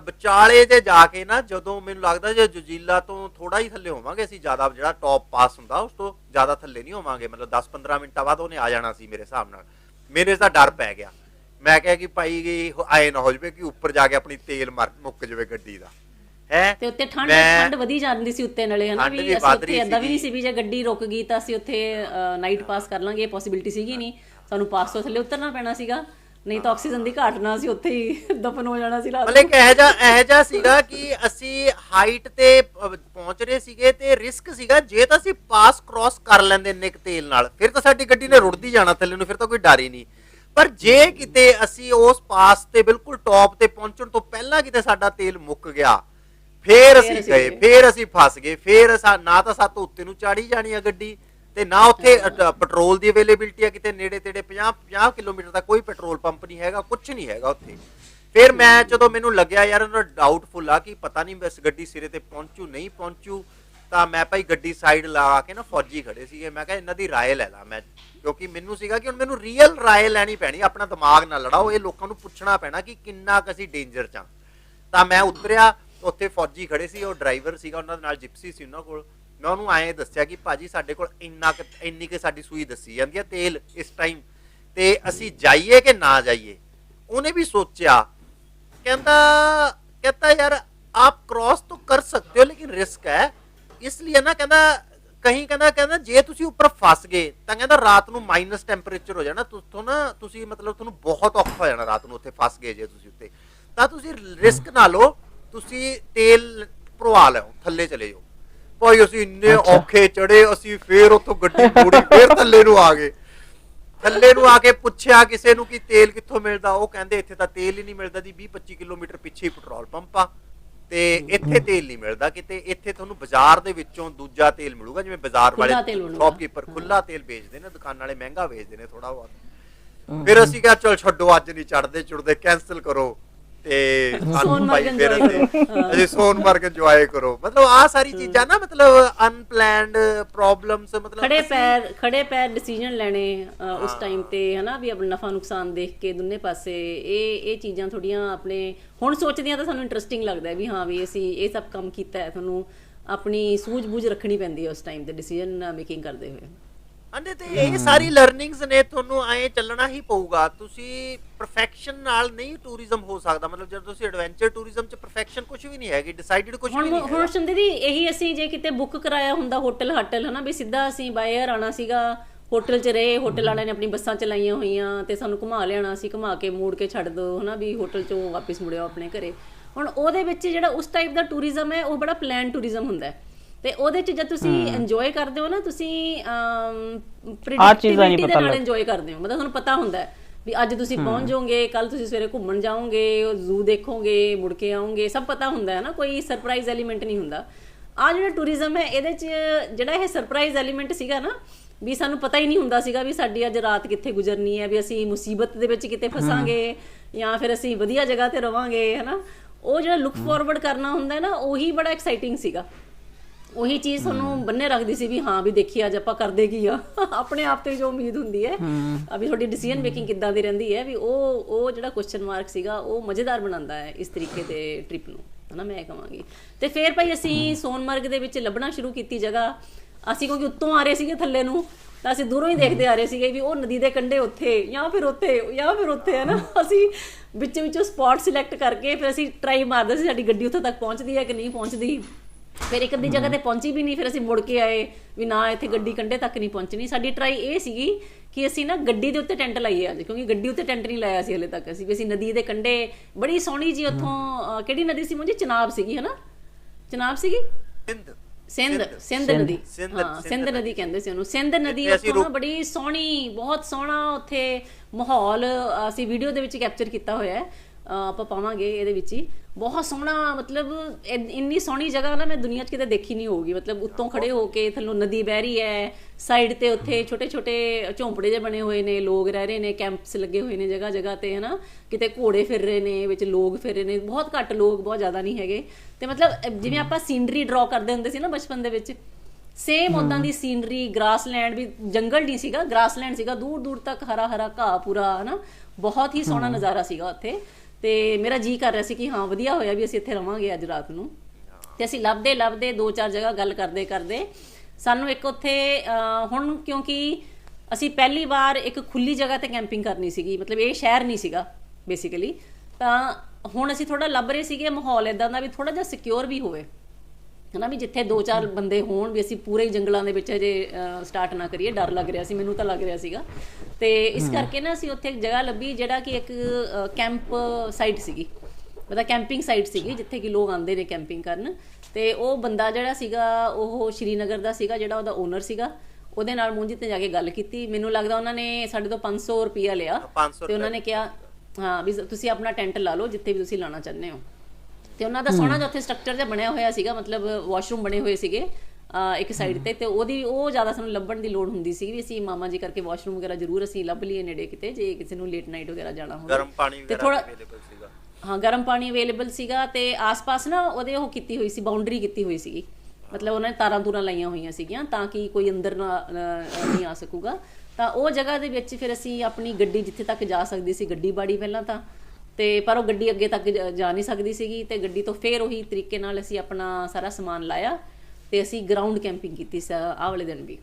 ਵਿਚਾਲੇ ਜੇ ਜਾ ਕੇ ਨਾ ਜਦੋਂ ਮੈਨੂੰ ਲੱਗਦਾ ਜੇ ਜੁਜੀਲਾ ਤੋਂ ਥੋੜਾ ਹੀ ਥੱਲੇ ਹੋਵਾਂਗੇ ਅਸੀਂ ਜ਼ਿਆਦਾ ਜਿਹੜਾ ਟੌਪ ਪਾਸ ਹੁੰਦਾ ਉਸ ਤੋਂ ਜ਼ਿਆਦਾ ਥੱਲੇ ਨਹੀਂ ਹੋਵਾਂਗੇ ਮਤਲਬ 10-15 ਮਿੰਟਾਂ ਬਾਅਦ ਉਹਨੇ ਆ ਜਾਣਾ ਸੀ ਮੇਰੇ ਹਿਸਾਬ ਨਾਲ। ਮੇਰੇ ਤਾਂ ਡਰ ਪੈ ਗਿਆ। ਮੈਂ ਕਿਹਾ ਕਿ ਭਾਈ ਇਹ ਆਏ ਨਾ ਹੋ ਜਵੇ ਕਿ ਉੱਪਰ ਜਾ ਕੇ ਆਪਣੀ ਤੇਲ ਮਰ ਮੁੱਕ ਜਵੇ ਗੱਡੀ ਦਾ। ਹੈ? ਤੇ ਉੱਤੇ ਠੰਡ ਠੰਡ ਵਧੀ ਜਾਂਦੀ ਸੀ ਉੱਤੇ ਨਾਲੇ ਹਨਾ ਵੀ ਅਸੀਂ ਉੱਤੇ ਏਦਾਂ ਵੀ ਨਹੀਂ। ਸੀ ਵੀ ਜੇ ਗੱਡੀ ਰੁਕ ਗਈ ਤਾਂ ਅਸੀਂ ਉੱਥੇ ਨਾਈਟ ਪਾਸ ਕਰ ਲਾਂਗੇ ਇਹ ਪੋਸਿਬਿਲਿਟੀ ਸੀਗੀ ਨਹੀਂ। ਸਾਨੂੰ ਪਾਸ ਤੋਂ ਥੱਲੇ ਉਤਰਨਾ ਪੈਣਾ ਸੀਗਾ ਨਹੀਂ ਤਾਂ ਆਕਸੀਜਨ ਦੀ ਘਾਟ ਨਾਲ ਅਸੀਂ ਉੱਥੇ ਹੀ ਦਫਨ ਹੋ ਜਾਣਾ ਸੀ ਰਾਤ ਮਤਲਬ ਇਹੋ ਜਿਹਾ ਇਹੋ ਜਿਹਾ ਸੀਗਾ ਕਿ ਅਸੀਂ ਹਾਈਟ ਤੇ ਪਹੁੰਚ ਰਹੇ ਸੀਗੇ ਤੇ ਰਿਸਕ ਸੀਗਾ ਜੇ ਤਾਂ ਅਸੀਂ ਪਾਸ ਕ੍ਰਾਸ ਕਰ ਲੈਂਦੇ ਇੰਨੇ ਕੁ ਤੇਲ ਨਾਲ ਫਿਰ ਤਾਂ ਸਾਡੀ ਗੱਡੀ ਨੇ ਰੁੜਦੀ ਜਾਣਾ ਥੱਲੇ ਨੂੰ ਫਿਰ ਤਾਂ ਕੋਈ ਡਰ ਹੀ ਨਹੀਂ। ਪਰ ਜੇ ਕਿਤੇ ਅਸੀਂ ਉਸ ਪਾਸ ਤੇ ਬਿਲਕੁਲ ਟੌਪ ਤੇ ਪਹੁੰਚਣ ਤੋਂ ਪਹਿਲਾਂ ਕਿਤੇ ਸਾਡਾ ਤੇਲ ਮੁੱਕ ਗਿਆ ਫੇਰ ਅਸੀਂ ਗਏ। ਫੇਰ ਅਸੀਂ ਫਸ ਗਏ ਫੇਰ ਅਸਾਂ ਨਾ ਤਾਂ ਸਾਤੋਂ ਉੱਤੇ ਨੂੰ ਚਾੜੀ ਜਾਣੀ ਆ ਗੱਡੀ ਤੇ ਨਾ ਉੱਥੇ ਪੈਟਰੋਲ ਦੀ ਅਵੇਲੇਬਿਲਟੀ ਆ ਕਿਤੇ ਨੇੜੇ ਤੇੜੇ 50 50 ਕਿਲੋਮੀਟਰ ਦਾ ਕੋਈ ਪੈਟਰੋਲ ਪੰਪ ਨਹੀਂ ਹੈਗਾ ਕੁਝ ਨਹੀਂ ਹੈਗਾ ਉੱਥੇ। ਫਿਰ ਮੈਂ ਜਦੋਂ ਮੈਨੂੰ ਲੱਗਿਆ ਯਾਰ ਉਹਨਾਂ ਡਾਊਟਫੁਲ ਆ ਕਿ ਪਤਾ ਨਹੀਂ ਬਸ ਗੱਡੀ ਸਿਰੇ ਤੇ ਪਹੁੰਚੂ ਨਹੀਂ ਪਹੁੰਚੂ ਤਾਂ ਮੈਂ ਭਾਈ ਗੱਡੀ ਸਾਈਡ ਲਾ ਕੇ ਨਾ ਫੌਜੀ ਖੜੇ ਸੀਗੇ। ਮੈਂ ਕਿਹਾ ਇਹਨਾਂ ਦੀ رائے ਲੈ ਲਾ ਮੈਂ। ਕਿਉਂਕਿ ਮੈਨੂੰ ਸੀਗਾ ਕਿ ਹੁਣ ਮੈਨੂੰ ਰੀਅਲ رائے ਲੈਣੀ ਪੈਣੀ, ਆਪਣਾ ਦਿਮਾਗ ਨਾਲ ਲੜਾਓ, ਇਹ ਲੋਕਾਂ ਨੂੰ ਪੁੱਛਣਾ ਪੈਣਾ ਕਿ ਕਿੰਨਾ ਕੁ ਅਸੀਂ ਡੇਂਜਰ ਚ ਆ। ਤਾਂ ਮੈਂ ਉਤਰਿਆ, ਉੱਥੇ ਫੌਜੀ ਖੜੇ ਸੀ, ਉਹ ਡਰਾਈਵਰ ਸੀਗਾ, ਉਹਨਾਂ ਦੇ ਨਾਲ ਜਿਪਸੀ ਸੀ ਉਹਨਾਂ ਕੋਲ। ਮੈਂ ਉਹਨੂੰ ਐਂ ਦੱਸਿਆ ਕਿ ਭਾਜੀ ਸਾਡੇ ਕੋਲ ਇੰਨਾ ਕੁ, ਇੰਨੀ ਕੁ ਸਾਡੀ ਸੂਈ ਦੱਸੀ ਜਾਂਦੀ ਹੈ ਤੇਲ ਇਸ ਟਾਈਮ ਤੇ ਅਸੀਂ ਜਾਈਏ ਕਿ ਨਾ ਜਾਈਏ? ਉਹਨੇ ਵੀ ਸੋਚਿਆ। ਕਹਿੰਦਾ ਕਹਿੰਦਾ ਯਾਰ, ਆਪ ਕ੍ਰਾਸ ਤੋਂ ਕਰ ਸਕਦੇ ਹੋ, ਲੇਕਿਨ ਰਿਸਕ ਹੈ। ਇਸ ਲਈ ਨਾ ਕਹਿੰਦਾ ਕਹੀਂ ਕਹਿੰਦਾ ਕਹਿੰਦਾ ਜੇ ਤੁਸੀਂ ਉੱਪਰ ਫਸ ਗਏ ਤਾਂ ਕਹਿੰਦਾ ਰਾਤ ਨੂੰ ਮਾਈਨਸ ਟੈਂਪਰੇਚਰ ਹੋ ਜਾਣਾ ਤੁਸੀਂ ਨਾ ਤੁਸੀਂ ਮਤਲਬ ਤੁਹਾਨੂੰ ਬਹੁਤ ਔਖਾ ਹੋ ਜਾਣਾ ਰਾਤ ਨੂੰ ਉੱਥੇ ਫਸ ਗਏ ਜੇ ਤੁਸੀਂ ਉੱਤੇ। ਤਾਂ ਤੁਸੀਂ ਰਿਸਕ ਨਾ ਲਓ ਤੁਸੀਂ ਤੇਲ ਭਰਵਾ ਲਓ ਥੱਲੇ ਚਲੇ ਜਾਓ। ਭਾਈ ਅਸੀਂ ਇੰਨੇ ਔਖੇ ਚੜੇ ਅਸੀਂ ਫੇਰ ਉੱਥੋਂ ਗੱਡੀ ਮੋੜੀ ਫੇਰ ਥੱਲੇ ਨੂੰ ਆ ਗਏ। ਥੱਲੇ ਨੂੰ ਆ ਕੇ ਪੁੱਛਿਆ ਕਿਸੇ ਨੂੰ ਕਿ ਤੇਲ ਕਿੱਥੋਂ ਮਿਲਦਾ ਉਹ ਕਹਿੰਦੇ ਇੱਥੇ ਤਾਂ ਤੇਲ ਹੀ ਨਹੀਂ ਮਿਲਦਾ ਜੀ 20 25 ਕਿਲੋਮੀਟਰ ਪਿੱਛੇ ਪੈਟਰੋਲ ਪੰਪ ਆ। ਤੇ ਇੱਥੇ ਤੇਲ ਨਹੀਂ ਮਿਲਦਾ ਕਿਤੇ ਇੱਥੇ ਤੁਹਾਨੂੰ ਬਾਜ਼ਾਰ ਦੇ ਵਿੱਚੋਂ ਦੂਜਾ ਤੇਲ ਮਿਲੂਗਾ ਜਿਵੇਂ ਬਾਜ਼ਾਰ ਵਾਲੇ। ਸ਼ਾਪਕੀਪਰ ਖੁੱਲਾ ਤੇਲ ਵੇਚਦੇ ਨੇ ਦੁਕਾਨ ਵਾਲੇ ਮਹਿੰਗਾ ਵੇਚਦੇ ਨੇ ਥੋੜਾ ਬਹੁਤ। ਫਿਰ ਅਸੀਂ ਕਿਹਾ ਚਲ ਛੱਡੋ ਅੱਜ ਨਹੀਂ ਚੜਦੇ ਚੁੜਦੇ ਕੈਨਸਲ ਕਰੋ। ਤੇ ਭਾਈ ਫਿਰ ਕਰੋ। ਅਸੀਂ ਸੋਨਮਰਗ ਇੰਜੋਏ ਕਰੋ। ਮਤਲਬ ਆ ਸਾਰੀ ਚੀਜ਼ਾਂ ਨਾ ਮਤਲਬ ਅਨਪਲੈਨਡ ਪ੍ਰੋਬਲਮਸ ਮਤਲਬ ਖੜੇ ਪੈਰ ਖੜੇ ਪੈਰ ਡਿਸੀਜਨ ਲੈਣੇ ਉਸ ਟਾਈਮ ਤੇ ਹਨਾ ਵੀ ਆਪਣਾ ਨਫਾ ਨੁਕਸਾਨ ਦੇਖ ਕੇ ਦੋਨੇ ਪਾਸੇ ਇਹ ਇਹ ਚੀਜ਼ਾਂ ਥੋੜੀਆਂ ਆਪਣੇ ਹੁਣ ਸੋਚਦੀਆਂ ਤਾਂ ਸਾਨੂੰ ਇੰਟਰਸਟਿੰਗ ਲੱਗਦਾ ਵੀ ਹਾਂ ਵੀ ਅਸੀਂ ਇਹ ਸਭ ਕੰਮ ਕੀਤਾ ਹੈ ਤੁਹਾਨੂੰ ਆਪਣੀ ਸੂਝ-ਬੂਝ ਰੱਖਣੀ ਪੈਂਦੀ ਹੈ ਉਸ ਟਾਈਮ ਤੇ ਡਿਸੀਜਨ ਮੇਕਿੰਗ ਕਰਦੇ ਹੋਏ। ਅੰਦੇ ਤੇ ਇਹ ਸਾਰੀ ਲਰਨਿੰਗਸ ਨੇ ਤੁਹਾਨੂੰ ਐ ਚੱਲਣਾ ਹੀ ਪਊਗਾ। ਤੁਸੀਂ ਪਰਫੈਕਸ਼ਨ ਨਾਲ ਨਹੀਂ ਟੂਰਿਜ਼ਮ ਹੋ ਸਕਦਾ। ਮਤਲਬ ਜਦੋਂ ਤੁਸੀਂ ਐਡਵੈਂਚਰ ਟੂਰਿਜ਼ਮ ਚ ਪਰਫੈਕਸ਼ਨ ਕੁਝ ਵੀ ਨਹੀਂ ਹੈਗੀ ਡਿਸਾਈਡਡ ਕੁਝ ਵੀ ਹੁਣ ਨਹੀਂ ਹੁਣ ਹੈਗਾ। ਸੰਦੇ ਦੀ ਇਹੀ ਅਸੀਂ ਜੇ ਕਿਤੇ ਬੁੱਕ ਕਰਾਇਆ ਹੁੰਦਾ ਹੋਟਲ ਹਟਲ ਹਨਾ ਵੀ ਸਿੱਧਾ ਅਸੀਂ ਬਾਏ 에ਅਰ ਆਣਾ ਸੀਗਾ ਹੋਟਲ 'ਚ ਰਹੇ ਹੋਟਲ ਵਾਲਿਆਂ ਨੇ ਆਪਣੀ ਬੱਸਾਂ ਚਲਾਈਆਂ ਹੋਈਆਂ ਤੇ ਸਾਨੂੰ ਘੁਮਾ ਲਿਆਣਾ ਸੀ ਘੁਮਾ ਕੇ ਮੋੜ ਕੇ ਛੱਡ ਦੋ ਹਨਾ ਵੀ ਹੋਟਲ 'ਚੋਂ ਵਾਪਸ ਮੁੜਿਓ ਆਪਣੇ ਘਰੇ। ਹੁਣ ਉਹਦੇ ਵਿੱਚ ਜਿਹੜਾ ਉਸ ਟਾਈਪ ਦਾ ਟੂਰਿਜ਼ਮ ਹੈ ਉਹ ਬੜਾ ਪਲਾਨ ਟੂਰਿਜ਼ਮ ਹੁੰਦਾ ਹੈ। ਤੇ ਉਹਦੇ ਚ ਜਦ ਤੁਸੀਂ ਇੰਜੋਏ ਕਰਦੇ ਹੋ ਨਾ ਤੁਸੀਂ ਪਤਾ ਦੇ ਨਾਲ ਇੰਜੋਏ ਕਰਦੇ ਹੋ। ਮਤਲਬ ਤੁਹਾਨੂੰ ਪਤਾ ਹੁੰਦਾ ਹੈ ਵੀ ਅੱਜ ਤੁਸੀਂ ਪਹੁੰਚ ਜਾਓਗੇ ਕੱਲ ਤੁਸੀਂ ਸਵੇਰੇ ਘੁੰਮਣ ਜਾਓਗੇ ਜ਼ੂ ਦੇਖੋਗੇ ਮੁੜ ਕੇ ਆਓਗੇ ਸਭ ਪਤਾ ਹੁੰਦਾ ਹੈ ਨਾ ਕੋਈ ਸਰਪ੍ਰਾਈਜ਼ ਐਲੀਮੈਂਟ ਨਹੀਂ ਹੁੰਦਾ। ਆ ਜਿਹੜਾ ਟੂਰਿਜ਼ਮ ਹੈ ਇਹਦੇ ਚ ਜਿਹੜਾ ਇਹ ਸਰਪ੍ਰਾਈਜ਼ ਐਲੀਮੈਂਟ ਸੀਗਾ ਨਾ ਵੀ ਸਾਨੂੰ ਪਤਾ ਹੀ ਨਹੀਂ ਹੁੰਦਾ ਸੀਗਾ ਵੀ ਸਾਡੀ ਅੱਜ ਰਾਤ ਕਿੱਥੇ ਗੁਜ਼ਰਨੀ ਹੈ ਵੀ ਅਸੀਂ ਮੁਸੀਬਤ ਦੇ ਵਿੱਚ ਕਿਤੇ ਫਸਾਂਗੇ ਜਾਂ ਫਿਰ ਅਸੀਂ ਵਧੀਆ ਜਗ੍ਹਾ ਤੇ ਰਵਾਂਗੇ ਹਨਾ? ਉਹ ਜਿਹੜਾ ਲੁੱਕ ਫਾਰਵਰਡ ਕਰਨਾ ਹੁੰਦਾ ਹੈ ਨਾ ਉਹੀ ਬੜਾ ਐਕਸਾਈਟਿੰਗ ਸੀਗਾ। ਉਹੀ ਚੀਜ਼ ਤੁਹਾਨੂੰ ਬੰਨੇ ਰੱਖਦੀ ਸੀ ਵੀ ਹਾਂ ਵੀ ਦੇਖੀ ਅੱਜ ਆਪਾਂ ਕਰਦੇ ਕੀ ਆ। ਆਪਣੇ ਆਪ ਤੇ ਜੋ ਉਮੀਦ ਹੁੰਦੀ ਹੈ। ਅਭੀ ਤੁਹਾਡੀ ਡਿਸੀਜਨ ਮੇਕਿੰਗ ਕਿੱਦਾਂ ਦੀ ਰਹਿੰਦੀ ਹੈ ਵੀ ਉਹ ਉਹ ਜਿਹੜਾ ਕੁਐਸਚਨ ਮਾਰਕ ਸੀਗਾ ਉਹ ਮਜ਼ੇਦਾਰ ਬਣਾਉਂਦਾ ਹੈ ਇਸ ਤਰੀਕੇ ਦੇ ਟ੍ਰਿਪ ਨੂੰ। ਹਨਾ ਮੈਂ ਕਹਾਂਗੀ। ਤੇ ਫਿਰ ਭਾਈ ਅਸੀਂ ਸੋਨਮਰਗ ਦੇ ਵਿੱਚ ਲੱਭਣਾ ਸ਼ੁਰੂ ਕੀਤੀ ਜਗ੍ਹਾ। ਅਸੀਂ ਕਿਉਂਕਿ ਉੱਤੋਂ ਆ ਰਹੇ ਸੀਗੇ ਥੱਲੇ ਨੂੰ ਤਾਂ ਅਸੀਂ ਦੂਰੋਂ ਹੀ ਦੇਖਦੇ ਆ ਰਹੇ ਸੀਗੇ ਵੀ ਉਹ ਨਦੀ ਦੇ ਕੰਢੇ ਉੱਥੇ ਜਾਂ ਫਿਰ ਉੱਥੇ ਜਾਂ ਫਿਰ ਉੱਥੇ ਹੈ। ਨਾ ਅਸੀਂ ਵਿੱਚ ਵਿੱਚੋਂ ਸਪੌਟ ਸਿਲੈਕਟ ਕਰਕੇ ਫਿਰ ਅਸੀਂ ਟਰਾਈ ਮਾਰਦੇ ਸੀ ਸਾਡੀ ਗੱਡੀ ਉੱਥੇ ਤੱਕ ਪਹੁੰਚਦੀ ਹੈ ਕਿ ਨਹੀਂ ਪਹੁੰਚਦੀ। ਫਿਰ ਇੱਕ ਅੱਧੀ ਜਗ੍ਹਾ ਤੇ ਪਹੁੰਚੀ ਵੀ ਨਹੀਂ ਫਿਰ ਅਸੀਂ ਮੁੜ ਕੇ ਆਏ ਵੀ ਨਾ ਇੱਥੇ ਗੱਡੀ ਕੰਢੇ ਤੱਕ ਨਹੀਂ ਪਹੁੰਚਣੀ। ਸਾਡੀ ਟਰਾਈ ਇਹ ਸੀਗੀ ਕਿ ਅਸੀਂ ਨਾ ਗੱਡੀ ਦੇ ਉੱਤੇ ਟੈਂਟ ਲਾਈਏ ਅੱਜ ਕਿਉਂਕਿ ਗੱਡੀ ਉੱਤੇ ਟੈਂਟ ਨਹੀਂ ਲਾਇਆ ਸੀ ਹਲੇ ਤੱਕ ਅਸੀਂ। ਵੀ ਅਸੀਂ ਨਦੀ ਦੇ ਕੰਢੇ ਬੜੀ ਸੋਹਣੀ ਜੀ ਉੱਥੋਂ ਕਿਹੜੀ ਨਦੀ ਸੀ ਮੁੰਜੀ? ਚਨਾਬ ਸੀਗੀ ਹਨਾ? ਚਨਾਬ ਸੀਗੀ? ਸਿੰਧ। ਸਿੰਧ ਸਿੰਧ। ਨਦੀ। ਸਿੰਧ- ਹਾਂ ਸਿੰਧ ਨਦੀ ਕਹਿੰਦੇ ਸੀ ਉਹਨੂੰ। ਸਿੰਧ ਨਦੀ ਉੱਥੋਂ ਨਾ ਬੜੀ ਸੋਹਣੀ ਬਹੁਤ ਸੋਹਣਾ ਉੱਥੇ ਮਾਹੌਲ ਅਸੀਂ ਵੀਡੀਓ ਦੇ ਵਿੱਚ ਕੈਪਚਰ ਕੀਤਾ ਹੋਇਆ ਹੈ। ਆਪਾਂ ਪਾਵਾਂਗੇ ਇਹਦੇ ਵਿੱਚ ਹੀ। ਬਹੁਤ ਸੋਹਣਾ ਮਤਲਬ ਇੰਨੀ ਸੋਹਣੀ ਜਗ੍ਹਾ ਨਾ ਮੈਂ ਦੁਨੀਆ 'ਚ ਕਿਤੇ ਦੇਖੀ ਨਹੀਂ ਹੋਊਗੀ। ਮਤਲਬ ਉੱਤੋਂ ਖੜੇ ਹੋ ਕੇ ਥੱਲੋਂ ਨਦੀ ਵਹਿ ਰਹੀ ਹੈ ਸਾਈਡ ਤੇ ਉੱਥੇ ਛੋਟੇ ਛੋਟੇ ਝੌਂਪੜੇ ਜਿਹੇ ਬਣੇ ਹੋਏ ਨੇ ਲੋਕ ਰਹਿ ਰਹੇ ਨੇ ਕੈਂਪਸ ਲੱਗੇ ਹੋਏ ਨੇ ਜਗ੍ਹਾ ਜਗ੍ਹਾ ਤੇ ਹਨਾ? ਕਿਤੇ ਘੋੜੇ ਫਿਰ ਰਹੇ ਨੇ ਵਿੱਚ ਲੋਕ ਫਿਰ ਰਹੇ ਨੇ। ਬਹੁਤ ਘੱਟ ਲੋਕ ਬਹੁਤ ਜ਼ਿਆਦਾ ਨਹੀਂ ਹੈਗੇ। ਤੇ ਮਤਲਬ ਜਿਵੇਂ ਆਪਾਂ ਸੀਨਰੀ ਡਰਾ ਕਰਦੇ ਹੁੰਦੇ ਸੀ ਨਾ ਬਚਪਨ ਦੇ ਵਿੱਚ ਸੇਮ ਉਦਾਂ ਦੀ ਸੀਨਰੀ ਗ੍ਰਾਸਲੈਂਡ ਵੀ ਜੰਗਲ ਨਹੀਂ ਸੀਗਾ। ਗ੍ਰਾਸਲੈਂਡ ਸੀਗਾ ਦੂਰ ਦੂਰ ਤੱਕ ਹਰਾ ਹਰਾ ਘਾਹ ਪੂਰਾ ਹਨਾ? ਬਹੁਤ ਹੀ ਸੋਹਣਾ ਨਜ਼ਾਰਾ ਸੀਗਾ ਉੱਥੇ। ਤੇ ਮੇਰਾ ਜੀ ਕਰ ਰਿਹਾ ਸੀ ਕਿ ਹਾਂ, ਵਧੀਆ ਹੋਇਆ ਵੀ ਅਸੀਂ ਇੱਥੇ ਰਵਾਂਗੇ ਅੱਜ ਰਾਤ ਨੂੰ। ਤੇ ਅਸੀਂ ਲੱਭਦੇ ਲੱਭਦੇ ਦੋ ਚਾਰ ਜਗ੍ਹਾ ਗੱਲ ਕਰਦੇ ਕਰਦੇ। ਸਾਨੂੰ ਇੱਕ ਉੱਥੇ ਹੁਣ ਕਿਉਂਕਿ ਅਸੀਂ ਪਹਿਲੀ ਵਾਰ ਇੱਕ ਖੁੱਲੀ ਜਗ੍ਹਾ ਤੇ ਕੈਂਪਿੰਗ ਕਰਨੀ ਸੀਗੀ, ਮਤਲਬ ਇਹ ਸ਼ਹਿਰ ਨਹੀਂ ਸੀਗਾ ਬੇਸਿਕਲੀ ਤਾਂ ਹੁਣ ਅਸੀਂ ਥੋੜਾ ਲੱਭ ਰਹੇ ਸੀਗੇ ਮਾਹੌਲ ਇਦਾਂ ਦਾ ਵੀ ਥੋੜਾ ਜਿਹਾ ਸਿਕਿਉਰ ਵੀ ਹੋਵੇ। ਹਨਾ ਵੀ ਜਿੱਥੇ ਦੋ ਚਾਰ ਬੰਦੇ ਹੋਣ ਵੀ ਅਸੀਂ ਪੂਰੇ ਹੀ ਜੰਗਲਾਂ ਦੇ ਵਿੱਚ ਅਜੇ ਸਟਾਰਟ ਨਾ ਕਰੀਏ ਡਰ ਲੱਗ ਰਿਹਾ ਸੀ ਮੈਨੂੰ ਤਾਂ ਲੱਗ ਰਿਹਾ ਸੀਗਾ। ਤੇ ਇਸ ਕਰਕੇ ਨਾ ਅਸੀਂ ਉੱਥੇ ਇੱਕ ਜਗ੍ਹਾ ਲੱਭੀ ਜਿਹੜਾ ਕਿ ਇੱਕ ਕੈਂਪ ਸਾਈਟ ਸੀਗੀ। ਮਤਲਬ ਕੈਂਪਿੰਗ ਸਾਈਟ ਸੀਗੀ ਜਿੱਥੇ ਕਿ ਲੋਕ ਆਉਂਦੇ ਨੇ ਕੈਂਪਿੰਗ ਕਰਨ। ਤੇ ਉਹ ਬੰਦਾ ਜਿਹੜਾ ਸੀਗਾ ਉਹ ਸ਼੍ਰੀਨਗਰ ਦਾ ਸੀਗਾ ਜਿਹੜਾ ਉਹਦਾ ਓਨਰ ਸੀਗਾ। ਉਹਦੇ ਨਾਲ ਮੂੰਜੀ ਤੇ ਜਾ ਕੇ ਗੱਲ ਕੀਤੀ। ਮੈਨੂੰ ਲੱਗਦਾ ਉਹਨਾਂ ਨੇ ਸਾਡੇ ਤੋਂ 500 ਰੁਪਿਆ ਲਿਆ। 500 ਤੇ ਉਹਨਾਂ ਨੇ ਕਿਹਾ ਹਾਂ ਵੀ ਤੁਸੀਂ ਆਪਣਾ ਟੈਂਟ ਲਾ ਲਓ ਜਿੱਥੇ ਵੀ ਤੁਸੀਂ ਲਾਣਾ ਚਾਹੁੰਦੇ ਹੋ। ਤੇ ਉਹਨਾਂ ਦਾ ਸੋਹਣਾ ਜਿਹਾ ਉੱਥੇ ਸਟਰਕਚਰ ਜਿਹਾ ਬਣਿਆ ਹੋਇਆ ਸੀਗਾ ਮਤਲਬ ਵਾਸ਼ਰੂਮ ਬਣੇ ਹੋਏ ਸੀਗੇ ਇੱਕ ਸਾਈਡ ਤੇ ਤੇ ਉਹਦੀ ਉਹ ਜ਼ਿਆਦਾ ਸਾਨੂੰ ਲੱਭਣ ਦੀ ਲੋੜ ਹੁੰਦੀ ਸੀ ਵੀ ਅਸੀਂ ਮਾਮਾ ਜੀ ਕਰਕੇ ਵਾਸ਼ਰੂਮ ਵਗੈਰਾ ਜ਼ਰੂਰ ਅਸੀਂ ਲੱਭ ਲਈਏ ਨੇੜੇ ਕਿਤੇ ਜੇ ਕਿਸੇ ਨੂੰ ਲੇਟ ਨਾਈਟ ਵਗੈਰਾ ਜਾਣਾ ਹੋਵੇ। ਗਰਮ ਪਾਣੀ ਤੇ ਵਗੈਰਾ ਥੋੜਾ ਅਵੇਲੇਬਲ ਸੀਗਾ। ਹਾਂ ਗਰਮ ਪਾਣੀ ਅਵੇਲੇਬਲ ਸੀਗਾ ਤੇ ਆਸ-ਪਾਸ ਨਾ ਉਹਦੇ ਉਹ ਕੀਤੀ ਹੋਈ ਸੀ ਬਾਉਂਡਰੀ ਕੀਤੀ ਹੋਈ ਸੀਗੀ। ਮਤਲਬ ਉਹਨਾਂ ਨੇ ਤਾਰਾਂ ਤੂਰਾਂ ਲਾਈਆਂ ਹੋਈਆਂ ਸੀਗੀਆਂ ਤਾਂ ਕਿ ਕੋਈ ਅੰਦਰ ਨਾ ਨਹੀਂ ਆ ਸਕੂਗਾ। ਤਾਂ ਉਹ ਜਗ੍ਹਾ ਦੇ ਵਿੱਚ ਫਿਰ ਅਸੀਂ ਆਪਣੀ ਗੱਡੀ ਜਿੱਥੇ ਤੱਕ ਜਾ ਸਕਦੀ ਸੀ ਗੱਡੀ ਬਾੜੀ ਪਹਿਲਾਂ ਤਾਂ। ਤੇ ਪਰ ਉਹ ਗੱਡੀ ਅੱਗੇ ਤੱਕ ਜਾ- ਜਾ ਨਹੀਂ ਸਕਦੀ ਸੀਗੀ ਤੇ ਗੱਡੀ ਤੋਂ ਫੇਰ ਉਹੀ ਤਰੀਕੇ ਨਾਲ ਅਸੀਂ ਆਪਣਾ ਸਾਰਾ ਸਮਾਨ ਲਾਇਆ ਤੇ ਅਸੀਂ ਗਰਾਊਂਡ ਕੈਂਪਿੰਗ ਕੀਤੀ ਸੀ, ਆਹ ਵਾਲੇ ਦਿਨ ਵੀ।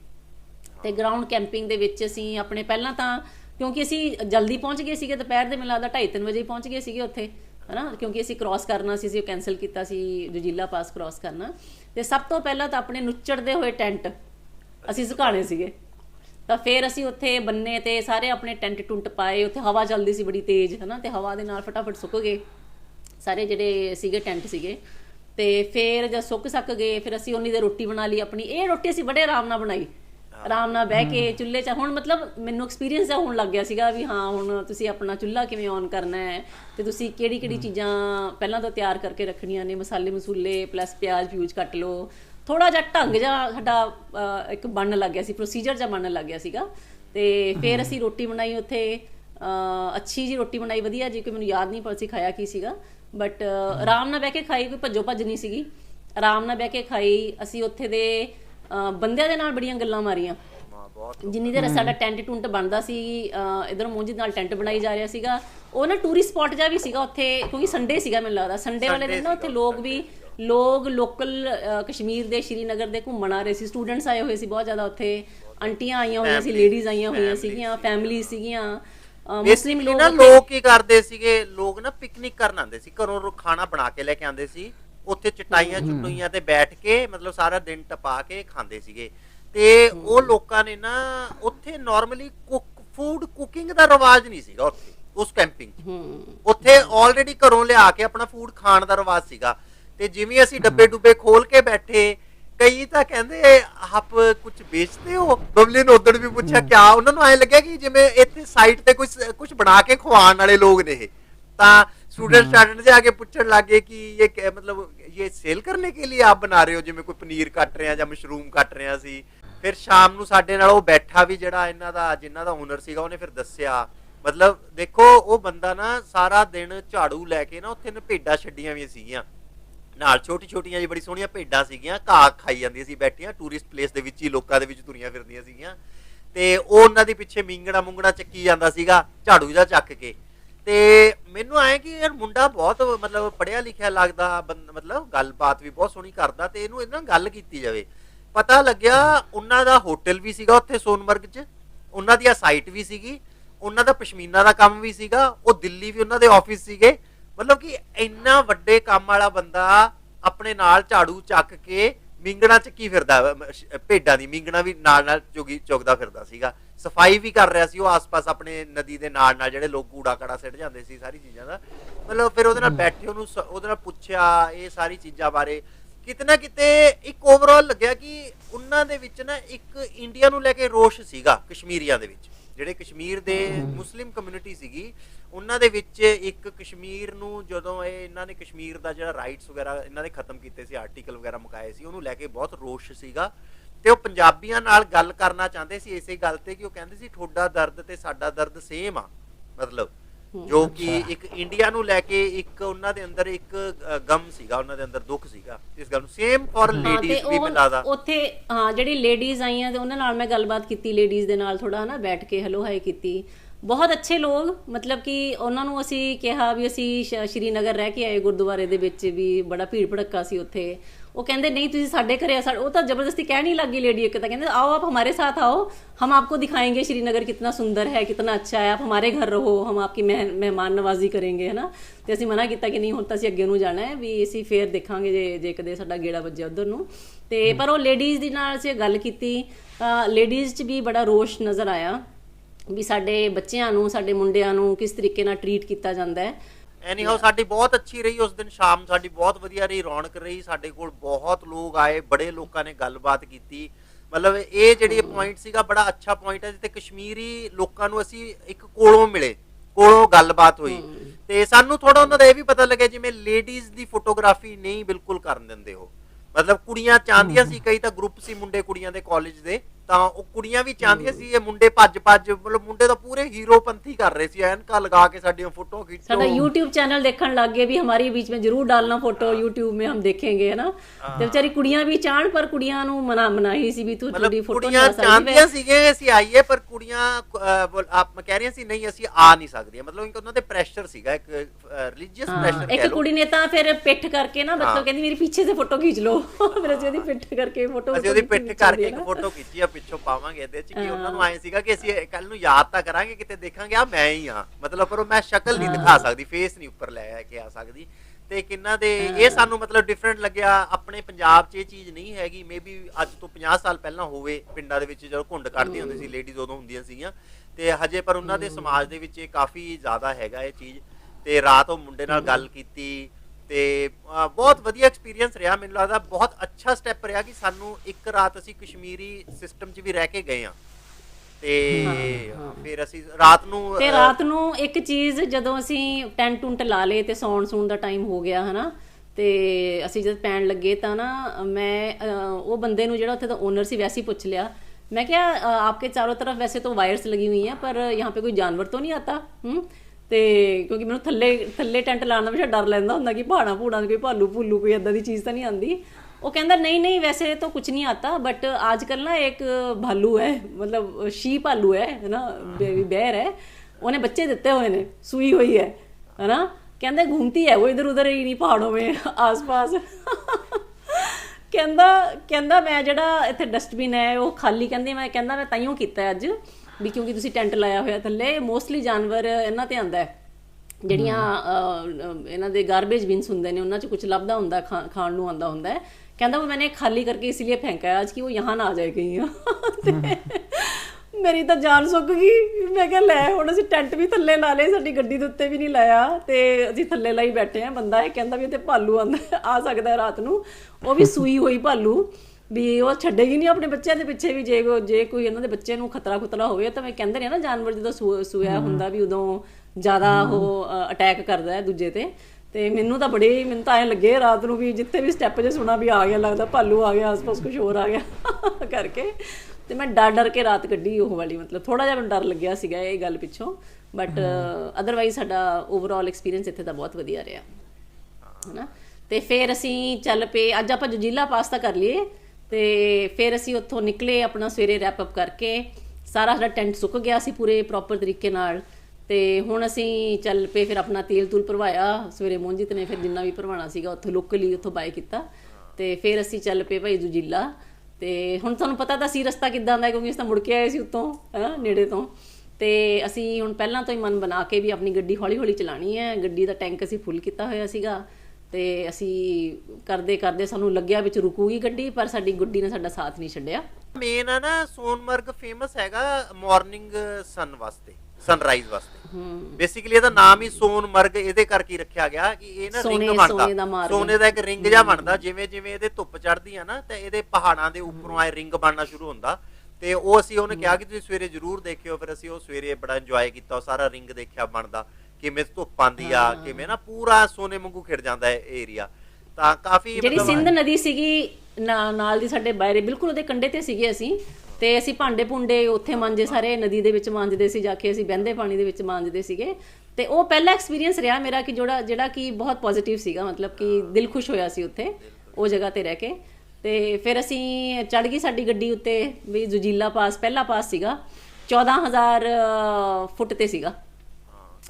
ਤੇ ਗਰਾਊਂਡ ਕੈਂਪਿੰਗ ਦੇ ਵਿੱਚ ਅਸੀਂ ਆਪਣੇ ਪਹਿਲਾਂ ਤਾਂ ਕਿਉਂਕਿ ਅਸੀਂ ਜਲਦੀ ਪਹੁੰਚ ਗਏ ਸੀਗੇ ਦੁਪਹਿਰ ਦੇ, ਮੈਨੂੰ ਲੱਗਦਾ 2:30 ਵਜੇ ਪਹੁੰਚ ਗਏ ਸੀਗੇ ਉੱਥੇ, ਹਨਾ? ਕਿਉਂਕਿ ਅਸੀਂ ਕ੍ਰਾਸ ਕਰਨਾ ਸੀ, ਅਸੀਂ ਕੈਨਸਲ ਕੀਤਾ ਸੀ ਜੁਜੀਲਾ ਪਾਸ ਕ੍ਰਾਸ ਕਰਨਾ। ਤੇ ਸਭ ਤੋਂ ਪਹਿਲਾਂ ਤਾਂ ਆਪਣੇ ਨੁੱਚੜਦੇ ਹੋਏ ਟੈਂਟ ਅਸੀਂ ਸੁਕਾਣੇ ਸੀਗੇ। ਤਾਂ ਫਿਰ ਅਸੀਂ ਉੱਥੇ ਬੰਨੇ ਤੇ ਸਾਰੇ ਆਪਣੇ ਟੈਂਟ ਟੁੰਟ ਪਾਏ ਉੱਥੇ ਹਵਾ ਚੱਲਦੀ ਸੀ ਬੜੀ ਤੇਜ਼ ਹਨਾ ਤੇ ਹਵਾ ਦੇ ਨਾਲ ਫਟਾਫਟ ਸੁੱਕ ਗਏ। ਸਾਰੇ ਜਿਹੜੇ ਸੀਗੇ ਟੈਂਟ ਸੀਗੇ। ਤੇ ਫਿਰ ਜਦ ਸੁੱਕ ਸੱਕ ਗਏ ਫਿਰ ਅਸੀਂ ਉਨੀ ਦੇ ਰੋਟੀ ਬਣਾ ਲਈ ਆਪਣੀ। ਇਹ ਰੋਟੀ ਅਸੀਂ ਬੜੇ ਆਰਾਮ ਨਾਲ ਬਣਾਈ। ਆਰਾਮ ਨਾਲ ਬਹਿ ਕੇ ਚੁੱਲ੍ਹੇ 'ਚ ਹੁਣ ਮਤਲਬ ਮੈਨੂੰ ਐਕਸਪੀਰੀਅੰਸ ਹੋਣ ਲੱਗ ਗਿਆ ਸੀਗਾ ਵੀ ਹਾਂ ਹੁਣ ਤੁਸੀਂ ਆਪਣਾ ਚੁੱਲ੍ਹਾ ਕਿਵੇਂ ਔਨ ਕਰਨਾ ਹੈ? ਤੇ ਤੁਸੀਂ ਕਿਹੜੀ ਕਿਹੜੀ ਚੀਜ਼ਾਂ ਪਹਿਲਾਂ ਤੋਂ ਤਿਆਰ ਕਰਕੇ ਰੱਖਣੀਆਂ ਨੇ? ਮਸਾਲੇ ਮਸੂਲੇ ਪਲੱਸ ਪਿਆਜ਼ ਪਿਊਜ਼ ਕੱਟ ਲਓ। ਥੋੜਾ ਜਿਹਾ ਢੰਗ ਜਿਹਾ ਸਾਡਾ ਇੱਕ ਬਣਨ ਲੱਗ ਗਿਆ ਸੀ ਪ੍ਰੋਸੀਜਰ ਜਿਹਾ ਬਣਨ ਲੱਗ ਗਿਆ ਸੀਗਾ। ਤੇ ਫਿਰ ਅਸੀਂ ਰੋਟੀ ਬਣਾਈ ਉੱਥੇ ਅੱਛੀ ਜੀ ਰੋਟੀ ਬਣਾਈ ਵਧੀਆ ਜੀ ਕਿ ਮੈਨੂੰ ਯਾਦ ਨਹੀਂ ਪਰ ਅਸੀਂ ਖਾਇਆ ਕੀ ਸੀਗਾ। ਬਟ ਆਰਾਮ ਨਾਲ ਬਹਿ ਕੇ ਖਾਈ ਕੋਈ ਭੱਜੋ ਭੱਜ ਨਹੀਂ ਸੀਗੀ। ਆਰਾਮ ਨਾਲ ਬਹਿ ਕੇ ਖਾਈ ਅਸੀਂ ਉੱਥੇ ਦੇ ਬੰਦਿਆਂ ਦੇ ਨਾਲ ਬੜੀਆਂ ਗੱਲਾਂ ਮਾਰੀਆਂ। ਜਿੰਨੀ ਦੇਰ ਸਾਡਾ ਟੈਂਟ ਟੁੰਟ ਬਣਦਾ ਸੀ ਇਧਰ ਮੋਂਜੀ ਨਾਲ ਟੈਂਟ ਬਣਾਈ ਜਾ ਰਿਹਾ ਸੀਗਾ। ਉਹ ਨਾ ਟੂਰਿਸਟ ਸਪੌਟ ਜਿਹਾ ਵੀ ਸੀਗਾ ਉੱਥੇ ਕਿਉਂਕਿ ਸੰਡੇ ਸੀਗਾ ਮੈਨੂੰ ਲੱਗਦਾ। ਸੰਡੇ ਵਾਲੇ ਦਿਨ ਨਾ ਉੱਥੇ ਲੋਕ ਵੀ ਲੋਕ ਲੋਕਲ ਕਸ਼ਮੀਰ ਦੇ ਸ਼੍ਰੀਨਗਰ ਦੇ ਘੁੰਮਣ ਆ ਰਹੇ ਸੀ। ਸਟੂਡੈਂਟਸ ਆਏ ਹੋਏ ਸੀ ਬਹੁਤ ਜ਼ਿਆਦਾ ਉੱਥੇ। ਆਂਟੀਆਂ ਆਈਆਂ ਹੋਈਆਂ ਸੀ ਲੇਡੀਜ਼ ਆਈਆਂ ਹੋਈਆਂ ਸੀਗੀਆਂ ਫੈਮਿਲੀ ਸੀਗੀਆਂ। ਮੁਸਲਿਮ ਲੋਕ ਨਾ ਲੋਕ ਕੀ ਕਰਦੇ ਸੀਗੇ? ਲੋਕ ਨਾ ਪਿਕਨਿਕ ਕਰਨ ਆਉਂਦੇ ਸੀ। ਘਰੋਂ ਖਾਣਾ ਬਣਾ ਕੇ ਲੈ ਕੇ ਆਉਂਦੇ ਸੀ। ਉੱਥੇ ਚਟਾਈਆਂ ਚੁਟਾਈਆਂ ਤੇ ਬੈਠ ਕੇ ਮਤਲਬ ਸਾਰਾ ਦਿਨ ਟਪਾ ਕੇ ਖਾਂਦੇ ਸੀਗੇ। ਤੇ ਉਹ ਲੋਕਾਂ ਨੇ ਨਾ ਉੱਥੇ ਨਾਰਮਲੀ ਕੁੱਕ ਫੂਡ ਕੁਕਿੰਗ ਦਾ ਰਿਵਾਜ ਨਹੀਂ ਸੀਗਾ ਉੱਥੇ ਉਸ ਕੈਂਪਿੰਗ 'ਚ। ਉੱਥੇ ਆਲਰੇਡੀ ਘਰੋਂ ਲਿਆ ਕੇ ਆਪਣਾ ਫੂਡ ਖਾਣ ਦਾ ਰਿਵਾਜ ਸੀਗਾ। ਤੇ ਜਿਵੇਂ ਅਸੀਂ ਡੱਬੇ ਡੁੱਬੇ ਖੋਲ ਕੇ ਬੈਠੇ ਕਈ ਤਾਂ ਕਹਿੰਦੇ ਆਪ ਕੁਝ ਵੇਚਦੇ ਹੋ ਬਬਲੀ ਨੇ ਉਦੋਂ ਵੀ ਪੁੱਛਿਆ ਕਿਆ ਉਹਨਾਂ ਨੂੰ ਐ ਲੱਗਿਆ ਕਿ ਜਿਵੇਂ ਇੱਥੇ ਸਾਈਟ ਤੇ ਕੁਝ ਕੁਝ ਬਣਾ ਕੇ ਖਵਾਉਣ ਵਾਲੇ ਲੋਕ ਨੇ ਇਹ ਤਾਂ स्टूडेंट स्टूडेंट से आके पूछने लगे कि ये क्या- मतलब ये सेल करने के लिए आप बना रहे ਹੋ ਜਿਵੇਂ ਕੋਈ ਪਨੀਰ ਕੱਟ ਰਹੇ ਆ ਜਾਂ ਮਸ਼ਰੂਮ ਕੱਟ ਰਹੇ ਆ ਸੀ ਫਿਰ ਸ਼ਾਮ ਨੂੰ ਸਾਡੇ ਨਾਲ ਉਹ ਬੈਠਾ ਵੀ ਜਿਹੜਾ ਇਹਨਾਂ ਦਾ ਜਿਨ੍ਹਾਂ ਦਾ ਓਨਰ ਸੀਗਾ ਉਹਨੇ ਫਿਰ ਦੱਸਿਆ ਮਤਲਬ ਦੇਖੋ ਉਹ ਬੰਦਾ ਨਾ ਸਾਰਾ ਦਿਨ ਝਾੜੂ ਲੈ ਕੇ ਨਾ ਉੱਥੇ ਨੇ ਭੇਡਾਂ ਛੱਡੀਆਂ ਵੀ ਸੀਗੀਆਂ ਨਾਲ ਛੋਟੀ ਛੋਟੀਆਂ ਜੀ ਬੜੀ ਸੋਹਣੀਆਂ ਭੇਡਾਂ ਸੀਗੀਆਂ, ਘਾਹ ਖਾਈ ਜਾਂਦੀਆਂ ਸੀ ਬੈਠੀਆਂ ਟੂਰਿਸਟ ਪਲੇਸ ਦੇ ਵਿੱਚ ਹੀ ਲੋਕਾਂ ਦੇ ਵਿੱਚ ਤੁਰੀਆਂ ਫਿਰਦੀਆਂ ਸੀਗੀਆਂ। ਤੇ ਉਹ ਉਹਨਾਂ ਦੇ ਪਿੱਛੇ ਮਿੰਗਣਾ ਮੁੰਗਣਾ ਚੱਕੀ ਜਾਂਦਾ ਸੀਗਾ, ਝਾੜੂ ਜਾਂ ਚੱਕ ਕੇ। ਤੇ ਮੈਨੂੰ ਆਇਆ ਕਿ ਯਾਰ ਮੁੰਡਾ ਬਹੁਤ ਮਤਲਬ ਪੜਿਆ ਲਿਖਿਆ ਲੱਗਦਾ ਮਤਲਬ ਗੱਲਬਾਤ ਵੀ ਬਹੁਤ ਸੋਹਣੀ ਕਰਦਾ ਤੇ ਇਹਨੂੰ ਇਹਨਾਂ ਨਾਲ ਗੱਲ ਕੀਤੀ ਜਾਵੇ। ਪਤਾ ਲੱਗਿਆ ਉਹਨਾਂ ਦਾ ਹੋਟਲ ਵੀ ਸੀਗਾ ਉੱਥੇ ਸੋਨਮਰਗ 'ਚ, ਉਹਨਾਂ ਦੀ ਸਾਈਟ ਵੀ ਸੀਗੀ, ਉਹਨਾਂ ਦਾ ਪਸ਼ਮੀਨਾ ਦਾ ਕੰਮ ਵੀ ਸੀਗਾ, ਉਹ ਦਿੱਲੀ ਵੀ ਉਹਨਾਂ ਦੇ ਆਫਿਸ ਸੀਗੇ। ਮਤਲਬ ਕਿ ਇੰਨਾ ਵੱਡੇ ਕੰਮ ਵਾਲਾ ਬੰਦਾ ਆਪਣੇ ਨਾਲ ਝਾੜੂ ਚੱਕ ਕੇ ਮਿੰਗਣਾ ਚੱਕੀ ਫਿਰਦਾ ਵਾ, ਮ- ਸ਼- ਭੇਡਾਂ ਦੀ ਮਿੰਗਣਾ ਵੀ ਨਾਲ ਨਾਲ ਚੁਗੀ ਚੁਗਦਾ ਫਿਰਦਾ ਸੀਗਾ। ਸਫ਼ਾਈ ਵੀ ਕਰ ਰਿਹਾ ਸੀ ਉਹ ਆਸ-ਪਾਸ ਆਪਣੇ ਨਦੀ ਦੇ ਨਾਲ ਨਾਲ ਜਿਹੜੇ ਲੋਕ ਕੂੜਾ ਕੜਾ ਸਿੱਟ ਜਾਂਦੇ ਸੀ ਸਾਰੀ ਚੀਜ਼ਾਂ ਦਾ। ਮਤਲਬ ਫਿਰ ਉਹਦੇ ਨਾਲ ਬੈਠੇ ਉਹਨੂੰ ਉਹਦੇ ਨਾਲ ਪੁੱਛਿਆ ਇਹ ਸਾਰੀ ਚੀਜ਼ਾਂ ਬਾਰੇ। ਕਿਤੇ ਨਾ ਕਿਤੇ ਇੱਕ ਓਵਰਆਲ ਲੱਗਿਆ ਕਿ ਉਹਨਾਂ ਦੇ ਵਿੱਚ ਨਾ ਇੱਕ ਇੰਡੀਆ ਨੂੰ ਲੈ ਕੇ ਰੋਸ਼ ਸੀਗਾ ਕਸ਼ਮੀਰੀਆਂ ਦੇ ਵਿੱਚ। ਜਿਹੜੇ ਕਸ਼ਮੀਰ ਦੇ ਮੁਸਲਿਮ ਕਮਿਊਨਿਟੀ ਸੀਗੀ ਉਹਨਾਂ ਦੇ ਵਿੱਚ ਇੱਕ ਕਸ਼ਮੀਰ ਨੂੰ ਜਦੋਂ ਇਹ ਇਹਨਾਂ ਨੇ ਕਸ਼ਮੀਰ ਦਾ ਜਿਹੜਾ ਰਾਈਟਸ ਵਗੈਰਾ ਇਹਨਾਂ ਨੇ ਖਤਮ ਕੀਤੇ ਸੀ ਆਰਟੀਕਲ ਵਗੈਰਾ ਮੁਕਾਏ ਸੀ ਉਹਨੂੰ ਲੈ ਕੇ ਬਹੁਤ ਰੋਸ਼ ਸੀਗਾ। ਤੇ ਉਹ ਪੰਜਾਬੀਆਂ ਨਾਲ ਗੱਲ ਕਰਨਾ ਚਾਹੁੰਦੇ ਸੀ ਇਸੇ ਗੱਲ ਤੇ ਕਿ ਉਹ ਕਹਿੰਦੇ ਸੀ ਤੁਹਾਡਾ ਦਰਦ ਤੇ ਸਾਡਾ ਦਰਦ ਸੇਮ ਆ। ਮਤਲਬ ਜੋ ਕਿ ਇੱਕ ਇੰਡੀਆ ਨੂੰ ਲੈ ਕੇ ਇੱਕ ਉਹਨਾਂ ਦੇ ਅੰਦਰ ਇੱਕ ਗਮ ਸੀਗਾ ਉਹਨਾਂ ਦੇ ਅੰਦਰ ਦੁੱਖ ਸੀਗਾ ਇਸ ਗੱਲ ਨੂੰ। ਸੇਮ ਫॉर ਲੇਡੀਜ਼ ਵੀ ਮਿਲਦਾ ਦਾ। ਉੱਥੇ ਹਾਂ ਜਿਹੜੀ ਲੇਡੀਜ਼ ਆਈਆਂ ਤੇ ਉਹਨਾਂ ਨਾਲ ਮੈਂ ਗੱਲਬਾਤ ਕੀਤੀ ਲੇਡੀਜ਼ ਦੇ ਨਾਲ ਥੋੜਾ ਹਨਾ ਬੈਠ ਕੇ ਹੈਲੋ ਹਾਈ ਕੀਤੀ। ਬਹੁਤ ਅੱਛੇ ਲੋਕ ਮਤਲਬ ਕਿ ਉਹਨਾਂ ਨੂੰ ਅਸੀਂ ਕਿਹਾ ਵੀ ਅਸੀਂ ਸ਼- ਸ਼੍ਰੀਨਗਰ ਰਹਿ ਕੇ ਆਏ ਗੁਰਦੁਆਰੇ ਦੇ ਵਿੱਚ ਵੀ ਬੜਾ ਭੀੜ ਭੜੱਕਾ ਸੀ ਉੱਥੇ ਉਹ ਕਹਿੰਦੇ ਨਹੀਂ ਤੁਸੀਂ ਸਾਡੇ ਘਰੇ ਆ, ਸਾ- ਉਹ ਤਾਂ ਜ਼ਬਰਦਸਤੀ ਕਹਿ ਨਹੀਂ ਲੱਗੀ ਲੇਡੀ ਇੱਕ ਤਾਂ ਕਹਿੰਦੇ आओ आप हमारे साथ आओ हम आपको दिखाएंगे श्रीनगर कितना सुंदर है कितना अच्छा है आप हमारे घर रहो हम आपकी ਮਹਿ- ਮਹਿਮਾਨ ਨਵਾਜ਼ੀ ਕਰਾਂਗੇ ਹੈ ਨਾ ਤੇ ਅਸੀਂ ਮਨਾ ਕੀਤਾ ਕਿ ਨਹੀਂ ਹੁਣ ਤਾਂ ਅਸੀਂ ਅੱਗੇ ਨੂੰ ਜਾਣਾ ਹੈ ਵੀ ਅਸੀਂ ਫੇਰ ਦੇਖਾਂਗੇ ਜੇ ਜੇ ਕਦੇ ਸਾਡਾ ਗੇੜਾ ਵੱਜਿਆ ਉਧਰ ਨੂੰ ਤੇ ਪਰ ਉਹ ਲੇਡੀਜ਼ ਦੀ ਨਾਲ ਅਸੀਂ ਗੱਲ ਕੀਤੀ ਤਾਂ ਲੇਡੀਜ਼ 'ਚ ਵੀ ਬੜਾ ਰੋਸ਼ ਨਜ਼ਰ ਆਇਆ ਵੀ ਸਾਡੇ ਬੱਚਿਆਂ ਨੂੰ ਸਾਡੇ ਮੁੰਡਿਆਂ ਨੂੰ ਕਿਸ ਤਰੀਕੇ ਨਾਲ ਟਰੀਟ ਕੀਤਾ ਜਾਂਦਾ ਹੈ। ਐਨੀ ਹਾਊ ਸਾਡੀ ਬਹੁਤ ਅੱਛੀ ਰਹੀ ਉਸ ਦਿਨ ਸ਼ਾਮ ਸਾਡੀ ਬਹੁਤ ਵਧੀਆ ਰਹੀ ਰੌਣਕ ਰਹੀ ਸਾਡੇ ਕੋਲ ਬਹੁਤ ਲੋਕ ਆਏ ਬੜੇ ਲੋਕਾਂ ਨੇ ਗੱਲਬਾਤ ਕੀਤੀ। ਮਤਲਬ ਇਹ ਜਿਹੜੀ ਪੁਆਇੰਟ ਸੀਗਾ ਬੜਾ ਅੱਛਾ ਪੁਆਇੰਟ ਹੈ ਜਿੱਥੇ ਕਸ਼ਮੀਰੀ ਲੋਕਾਂ ਨੂੰ ਅਸੀਂ ਇੱਕ ਕੋਲੋਂ ਮਿਲੇ ਕੋਲੋਂ ਗੱਲਬਾਤ ਹੋਈ। ਤੇ ਸਾਨੂੰ ਥੋੜਾ ਉਹਨਾਂ ਦਾ ਇਹ ਵੀ ਪਤਾ ਲੱਗਿਆ ਜਿਵੇਂ ਲੇਡੀਜ਼ ਦੀ ਫੋਟੋਗ੍ਰਾਫੀ ਨਹੀਂ ਬਿਲਕੁਲ ਕਰਨ ਦਿੰਦੇ ਉਹ। ਮਤਲਬ ਕੁੜੀਆਂ ਚਾਹੁੰਦੀਆਂ ਸੀ ਕਈ ਤਾਂ ਗਰੁੱਪ ਸੀ ਮੁੰਡੇ ਕੁੜੀਆਂ ਦੇ ਕਾਲਜ ਦੇ। ਤਾਂ ਉਹ ਕੁੜੀਆਂ ਵੀ ਚਾਹੁੰਦੀਆਂ ਸੀ ਇਹ ਮੁੰਡੇ ਭੱਜ ਭੱਜ ਮਤਲਬ ਮੁੰਡੇ ਤਾਂ ਪੂਰੇ ਹੀਰੋ ਪੰਥੀ ਕਰ ਰਹੇ ਸੀ ਐਨਕਾਂ ਲਗਾ ਕੇ ਸਾਡੀਆਂ ਫੋਟੋ ਖਿੱਚੋ। ਸਾਡਾ YouTube ਚੈਨਲ ਦੇਖਣ ਲੱਗ ਗਏ ਵੀ ਹਮਾਰੀ ਵਿੱਚ ਮੈਂ ਜ਼ਰੂਰ ਡਾਲਣਾ ਫੋਟੋ YouTube ਮੇ ਹਮ ਦੇਖेंगे ਹੈ ਤੇ ਵਿਚਾਰੀ ਕੁੜੀਆਂ ਵੀ ਚਾਹਣ ਪਰ ਕੁੜੀਆਂ ਨੂੰ ਮਨਾ ਮਨਾਹੀ ਸੀ ਵੀ ਤੂੰ ਤੁਹਾਡੀ ਫੋਟੋ ਕੁੜੀਆਂ ਚਾਹੁੰਦੀਆਂ ਸੀਗੇ ਅਸੀਂ ਆਈਏ ਪਰ ਕੁੜੀਆਂ ਆਪ ਕਹਿ ਰਹੀਆਂ ਸੀ ਨਹੀਂ ਅਸੀਂ ਆ ਨਹੀਂ ਸਕਦੀਆਂ। ਮਤਲਬ ਉਹਨਾਂ ਤੇ ਪ੍ਰੈਸ਼ਰ ਸੀਗਾ ਇੱਕ ਰਿਲੀਜੀਅਸ ਪ੍ਰੈਸ਼ਰ ਇੱਕ ਕੁੜੀ ਨੇ ਤਾਂ ਫਿਰ ਪਿੱਠ ਕਰਕੇ ਨਾ ਮਤਲਬ ਕਹਿੰਦੀ ਮੇਰੀ ਪਿੱਛੇ ਸੇ ਫੋਟੋ ਖਿੱਚ ਲਓ। ਮੇਰੇ ਜੀ ਪਿੱਠ ਕਰਕੇ ਫੋਟੋ ਅਸੀਂ ਉਹਦੀ ਪਿੱਠ ਕਰਕੇ ਇੱਕ ਫੋਟੋ ਖਿੱਚੀ ਆ ਪਿੱਛੋਂ ਪਾਵਾਂਗੇ ਇਹਦੇ ਚ ਕਿ ਉਹਨਾਂ ਨੂੰ ਆਏ ਸੀਗਾ ਕਿ ਅਸੀਂ ਕੱਲ ਨੂੰ ਯਾਦ ਤਾਂ ਕਰਾਂਗੇ ਕਿਤੇ ਦੇਖਾਂਗੇ ਆ ਮੈਂ ਹੀ ਆ ਮਤਲਬ ਪਰ ਉਹ ਮੈਂ ਸ਼ਕਲ ਨਹੀਂ ਦਿਖਾ ਸਕਦੀ ਫੇਸ ਨਹੀਂ ਉੱਪਰ ਲੈ ਕੇ ਆ ਸਕਦੀ। ਤੇ ਕਿੰਨਾ ਦੇ ਇਹ ਸਾਨੂੰ ਮਤਲਬ ਡਿਫਰੈਂਟ ਲੱਗਿਆ ਆਪਣੇ ਪੰਜਾਬ 'ਚ ਇਹ ਚੀਜ਼ ਨਹੀਂ ਹੈਗੀ ਮੇਬੀ ਅੱਜ ਤੋਂ 50 ਸਾਲ ਪਹਿਲਾਂ ਹੋਵੇ ਪਿੰਡਾਂ ਦੇ ਵਿੱਚ ਜਦੋਂ ਘੁੰਡ ਕੱਢਦੀਆਂ ਹੁੰਦੀ ਸੀ ਲੇਡੀਜ਼ ਉਦੋਂ ਹੁੰਦੀਆਂ ਸੀਗੀਆਂ। ਤੇ ਹਜੇ ਪਰ ਉਹਨਾਂ ਦੇ ਸਮਾਜ ਦੇ ਵਿੱਚ ਇਹ ਕਾਫੀ ਜ਼ਿਆਦਾ ਹੈਗਾ ਇਹ ਚੀਜ਼। ਤੇ ਰਾਤ ਉਹ ਮੁੰਡੇ ਨਾਲ ਗੱਲ ਕੀਤੀ ਤੇ ਬਹੁਤ ਵਧੀਆ ਐਕਸਪੀਰੀਅੰਸ ਰਿਹਾ ਮੈਨੂੰ ਲੱਗਦਾ। ਬਹੁਤ ਅੱਛਾ ਸਟੈਪ ਰਿਹਾ ਕਿ ਸਾਨੂੰ ਇੱਕ ਰਾਤ ਅਸੀਂ ਕਸ਼ਮੀਰੀ ਸਿਸਟਮ 'ਚ ਵੀ ਰਹਿ ਕੇ ਗਏ ਆ ਤੇ ਫਿਰ ਅਸੀਂ ਰਾਤ ਨੂੰ ਤੇ ਰਾਤ ਨੂੰ ਇੱਕ ਚੀਜ਼ ਜਦੋਂ ਅਸੀਂ ਟੈਂਟ ਟੁੰਟ ਲਾ ਲਏ ਤੇ ਸੌਣ ਸੌਣ ਦਾ ਟਾਈਮ ਹੋ ਗਿਆ ਹਨਾ? ਤੇ ਅਸੀਂ ਜਦ ਪੈਣ ਲੱਗੇ ਤਾਂ ਨਾ ਮੈਂ ਉਹ ਬੰਦੇ ਨੂੰ ਜਿਹੜਾ ਉੱਥੇ ਦਾ ਓਨਰ ਸੀ ਵੈਸੇ ਹੀ ਪੁੱਛ ਲਿਆ। ਮੈਂ ਕਿਹਾ ਆਪਕੇ ਚਾਰੋਂ ਤਰਫ ਵੈਸੇ ਤਾਂ ਵਾਇਰਸ ਲੱਗੀ ਹੋਈ ਹੈ ਪਰ ਯਹਾਂ ਪੇ ਕੋਈ ਜਾਨਵਰ ਤਾਂ ਨਹੀਂ ਆਤਾ? ਹੂੰ? ਤੇ ਕਿਉਂਕਿ ਮੈਨੂੰ ਥੱਲੇ ਥੱਲੇ ਟੈਂਟ ਲਾਉਣ ਦਾ ਬੜਾ ਡਰ ਲੈਂਦਾ ਹੁੰਦਾ ਕਿ ਪਹਾੜਾਂ ਪੂੜਾਂ 'ਤੇ ਕੋਈ ਭਾਲੂ ਭੁੱਲੂ ਕੋਈ ਇਦਾਂ ਦੀ ਚੀਜ਼ ਤਾਂ ਨਹੀਂ ਆਂਦੀ ਉਹ ਕਹਿੰਦਾ ਨਹੀਂ ਨਹੀਂ ਵੈਸੇ तो कुछ नहीं आता बट आजकल ना एक भालू है मतलब शी भालू है है ना बैर है ਉਹਨੇ ਬੱਚੇ ਦਿੱਤੇ ਹੋਏ ਨੇ ਸੂਈ ਹੋਈ ਹੈ ਹੈਨਾ ਕਹਿੰਦੇ ਘੁੰਮਤੀ ਹੈ ਉਹ ਇਧਰ ਉਧਰ ਹੀ ਨਹੀਂ ਪਹਾੜੋਂ ਮੇ ਆਸ-ਪਾਸ ਕਹਿੰਦਾ ਕਹਿੰਦਾ ਮੈਂ ਜਿਹੜਾ ਇੱਥੇ ਡਸਟਬਿਨ ਹੈ ਉਹ ਖਾਲੀ ਕਹਿੰਦੇ ਮੈਂ ਕਹਿੰਦਾ ਮੈਂ ਤਾਈਓ ਕੀਤਾ ਹੈ ਅੱਜ ਵੀ ਕਿਉਂਕਿ ਤੁਸੀਂ ਟੈਂਟ ਲਾਇਆ ਹੋਇਆ ਥੱਲੇ ਮੋਸਟਲੀ ਜਾਨਵਰ ਇਹਨਾਂ ਤੇ ਆਂਦਾ ਹੈ। ਜਿਹੜੀਆਂ ਇਹਨਾਂ ਦੇ ਗਾਰਬੇਜ ਬਿਨਸ ਹੁੰਦੇ ਨੇ ਉਹਨਾਂ 'ਚ ਕੁਝ ਲੱਭਦਾ ਹੁੰਦਾ ਖਾਣ ਨੂੰ ਆਂਦਾ ਹੁੰਦਾ ਹੈ। ਕਹਿੰਦਾ ਉਹ ਮੈਨੇ ਖਾਲੀ ਕਰਕੇ ਇਸ ਲਈ ਫੈਂਕਾ ਹੈ ਅੱਜ ਕਿ ਉਹ ਯਹਾਂ ਨਾ ਆ ਜਾਏ ਤੇ ਮੇਰੀ ਤਾਂ ਜਾਨ ਸੁੱਕ ਗਈ। ਮੈਂ ਕਿਹਾ ਲੈ ਹੁਣ ਅਸੀਂ ਟੈਂਟ ਵੀ ਥੱਲੇ ਲਾ ਲਏ ਸਾਡੀ ਗੱਡੀ ਦੇ ਉੱਤੇ ਵੀ ਨਹੀਂ ਲਾਇਆ। ਤੇ ਅਸੀਂ ਥੱਲੇ ਲਾਈ ਬੈਠੇ ਆ ਬੰਦਾ ਇਹ ਕਹਿੰਦਾ ਵੀ ਇੱਥੇ ਭਾਲੂ ਆਂਦਾ ਆ ਸਕਦਾ ਰਾਤ ਨੂੰ। ਉਹ ਵੀ ਸੂਈ ਹੋਈ ਭਾਲੂ। ਵੀ ਉਹ ਛੱਡੇਗੀ ਨਹੀਂ ਆਪਣੇ ਬੱਚਿਆਂ ਦੇ ਪਿੱਛੇ ਵੀ ਜੇ ਜੇ ਕੋਈ ਇਹਨਾਂ ਦੇ ਬੱਚੇ ਨੂੰ ਖਤਰਾ ਖੁਤਰਾ ਹੋਵੇ ਤਾਂ ਮੈਂ ਕਹਿੰਦੇ ਨੇ ਨਾ ਜਾਨਵਰ ਜਦੋਂ ਸੂ- ਸੂਇਆ ਹੁੰਦਾ ਵੀ ਉਦੋਂ ਜ਼ਿਆਦਾ ਉਹ ਅਟੈਕ ਕਰਦਾ ਹੈ ਦੂਜੇ ਤੇ। ਤੇ ਮੈਨੂੰ ਤਾਂ ਬੜੇ ਮੈਨੂੰ ਤਾਂ ਐ ਲੱਗੇ ਰਾਤ ਨੂੰ ਵੀ ਜਿੱਥੇ ਵੀ ਸਟੈਪ ਜੇ ਸੁਣਾ ਵੀ ਆ ਗਿਆ ਲੱਗਦਾ ਭਾਲੂ ਆ ਗਿਆ ਆਸ-ਪਾਸ ਕੁਝ ਹੋਰ ਆ ਗਿਆ ਕਰਕੇ। ਤੇ ਮੈਂ ਡਰ ਡਰ ਕੇ ਰਾਤ ਕੱਢੀ ਉਹ ਵਾਲੀ ਮਤਲਬ ਥੋੜਾ ਜਿਹਾ ਮੈਨੂੰ ਡਰ ਲੱਗਿਆ ਸੀਗਾ ਇਹ ਗੱਲ ਪਿੱਛੋਂ। ਬਟ ਅਦਰਵਾਈਜ਼ ਸਾਡਾ ਓਵਰਆਲ ਐਕਸਪੀਰੀਅੰਸ ਇੱਥੇ ਦਾ ਬਹੁਤ ਵਧੀਆ ਰਿਹਾ। ਹਨਾ? ਤੇ ਫਿਰ ਅਸੀਂ ਚੱਲ ਪਏ ਅੱਜ ਆਪਾਂ ਜਜੀਲਾ ਪਾਸਤਾ ਕਰ ਲਈਏ। ਤੇ ਫਿਰ ਅਸੀਂ ਉੱਥੋਂ ਨਿਕਲੇ, ਆਪਣਾ ਸਵੇਰੇ ਰੈਪ ਅਪ ਕਰਕੇ। ਸਾਰਾ ਸਾਡਾ ਟੈਂਟ ਸੁੱਕ ਗਿਆ ਸੀ ਪੂਰੇ ਪ੍ਰੋਪਰ ਤਰੀਕੇ ਨਾਲ। ਤੇ ਹੁਣ ਅਸੀਂ ਚੱਲ ਪਏ ਫਿਰ ਆਪਣਾ ਤੇਲ ਤੂਲ ਭਰਵਾਇਆ। ਸਵੇਰੇ ਮੋਹਨਜੀਤ ਨੇ ਫਿਰ ਜਿੰਨਾ ਵੀ ਭਰਵਾਣਾ ਸੀਗਾ ਉੱਥੋਂ ਲੋਕਲੀ ਉੱਥੋਂ ਬਾਈ ਕੀਤਾ। ਤੇ ਫਿਰ ਅਸੀਂ ਚੱਲ ਪਏ ਭਾਈ ਜੁਜੀਲਾ। ਤੇ ਹੁਣ ਤੁਹਾਨੂੰ ਪਤਾ ਤਾਂ ਸੀ ਰਸਤਾ ਕਿੱਦਾਂ ਦਾ ਕਿਉਂਕਿ ਅਸੀਂ ਤਾਂ ਮੁੜ ਕੇ ਆਏ ਸੀ ਉੱਤੋਂ ਹੈ, ਨੇੜੇ ਤੋਂ। ਤੇ ਅਸੀਂ ਹੁਣ ਪਹਿਲਾਂ ਤੋਂ ਹੀ ਮਨ ਬਣਾ ਕੇ ਵੀ ਆਪਣੀ ਗੱਡੀ ਹੌਲੀ ਹੌਲੀ ਚਲਾਣੀ ਹੈ। ਗੱਡੀ ਦਾ ਟੈਂਕ ਅਸੀਂ ਫੁੱਲ ਕੀਤਾ ਹੋਇਆ ਸੀਗਾ। ਤੇ ਅਸੀਂ ਕਰਦੇ ਕਰਦੇ ਸਾਨੂੰ ਲੱਗਿਆ ਵਿੱਚ ਰੁਕੂਗੀ ਗੱਡੀ ਪਰ ਸਾਡੀ ਗੱਡੀ ਨੇ ਸਾਡਾ ਸਾਥ ਨਹੀਂ ਛੱਡਿਆ। ਮੇਨ ਆ ਨਾ ਸੋਨਮਰਗ ਫੇਮਸ ਹੈਗਾ ਮਾਰਨਿੰਗ ਸਨ ਵਾਸਤੇ ਸਨਰਾਈਜ਼ ਵਾਸਤੇ। ਬੇਸਿਕਲੀ ਇਹਦਾ ਨਾਮ ਹੀ ਸੋਨਮਰਗ ਇਹਦੇ ਕਰਕੇ ਹੀ ਰੱਖਿਆ ਗਿਆ ਕਿ ਇਹ ਨਾ ਰਿੰਗ ਬਣਦਾ। ਸੋਨੇ ਦਾ ਇੱਕ ਰਿੰਗ ਜਿਹਾ ਬਣਦਾ ਜਿਵੇਂ ਜਿਵੇਂ ਇਹਦੇ ਧੁੱਪ ਚੜਦੀ ਆ ਨਾ ਤੇ ਇਹਦੇ ਪਹਾੜਾਂ ਦੇ ਉੱਪਰੋਂ ਆਏ ਰਿੰਗ ਬਣਨਾ ਸ਼ੁਰੂ ਹੁੰਦਾ। ਤੇ ਉਹ ਅਸੀਂ ਉਹਨੇ ਕਿਹਾ ਕਿ ਤੁਸੀਂ ਸਵੇਰੇ ਜ਼ਰੂਰ ਦੇਖਿਓ ਫਿਰ ਅਸੀਂ ਉਹ ਸਵੇਰੇ ਬੜਾ ਇੰਜੋਏ ਕੀਤਾ ਉਹ ਸਾਰਾ ਰਿੰਗ ਦੇਖਿਆ ਬਣਦਾ। ਕਿਵੇਂ ਧੁੱਪ ਆਂਦੀ ਆ ਕਿਵੇਂ ਨਾ ਪੂਰਾ ਸੋਨੇ ਵਾਂਗੂ ਖਿੜ ਜਾਂਦਾ ਹੈ ਏਰੀਆ ਤਾਂ ਕਾਫੀ ਜਿਹੜੀ ਸਿੰਧ ਨਦੀ ਸੀਗੀ ਨਾਲ ਦੀ ਸਾਡੇ ਬਾਹਰੇ ਬਿਲਕੁਲ ਉਹਦੇ ਕੰਢੇ ਤੇ ਸੀਗੇ ਅਸੀਂ। ਤੇ ਅਸੀਂ ਭਾਂਡੇ ਭੁੰਡੇ ਉੱਥੇ ਮਾਂਜੇ ਸਾਰੇ ਨਦੀ ਦੇ ਵਿੱਚ ਮਾਂਜਦੇ ਸੀ ਜਾ ਕੇ ਅਸੀਂ ਬਹਿੰਦੇ ਪਾਣੀ ਦੇ ਵਿੱਚ ਮਾਂਜਦੇ ਸੀਗੇ। ਤੇ ਉਹ ਪਹਿਲਾ ਐਕਸਪੀਰੀਅੰਸ ਰਿਹਾ ਮੇਰਾ ਕਿ ਜਿਹੜਾ ਜਿਹੜਾ ਕਿ ਬਹੁਤ ਪੋਜ਼ਿਟਿਵ ਸੀਗਾ ਮਤਲਬ ਕਿ ਦਿਲ ਖੁਸ਼ ਹੋਇਆ ਸੀ ਉੱਥੇ ਉਹ ਜਗ੍ਹਾ ਤੇ ਰਹਿ ਕੇ। ਤੇ ਫਿਰ ਅਸੀਂ ਚੜ ਗਈ ਸਾਡੀ ਗੱਡੀ ਉੱਤੇ ਵੀ ਜੁਜੀਲਾ ਪਾਸ ਪਹਿਲਾ ਪਾਸ ਸੀਗਾ। 14000 ਫੁੱਟ ਤੇ ਸੀਗਾ।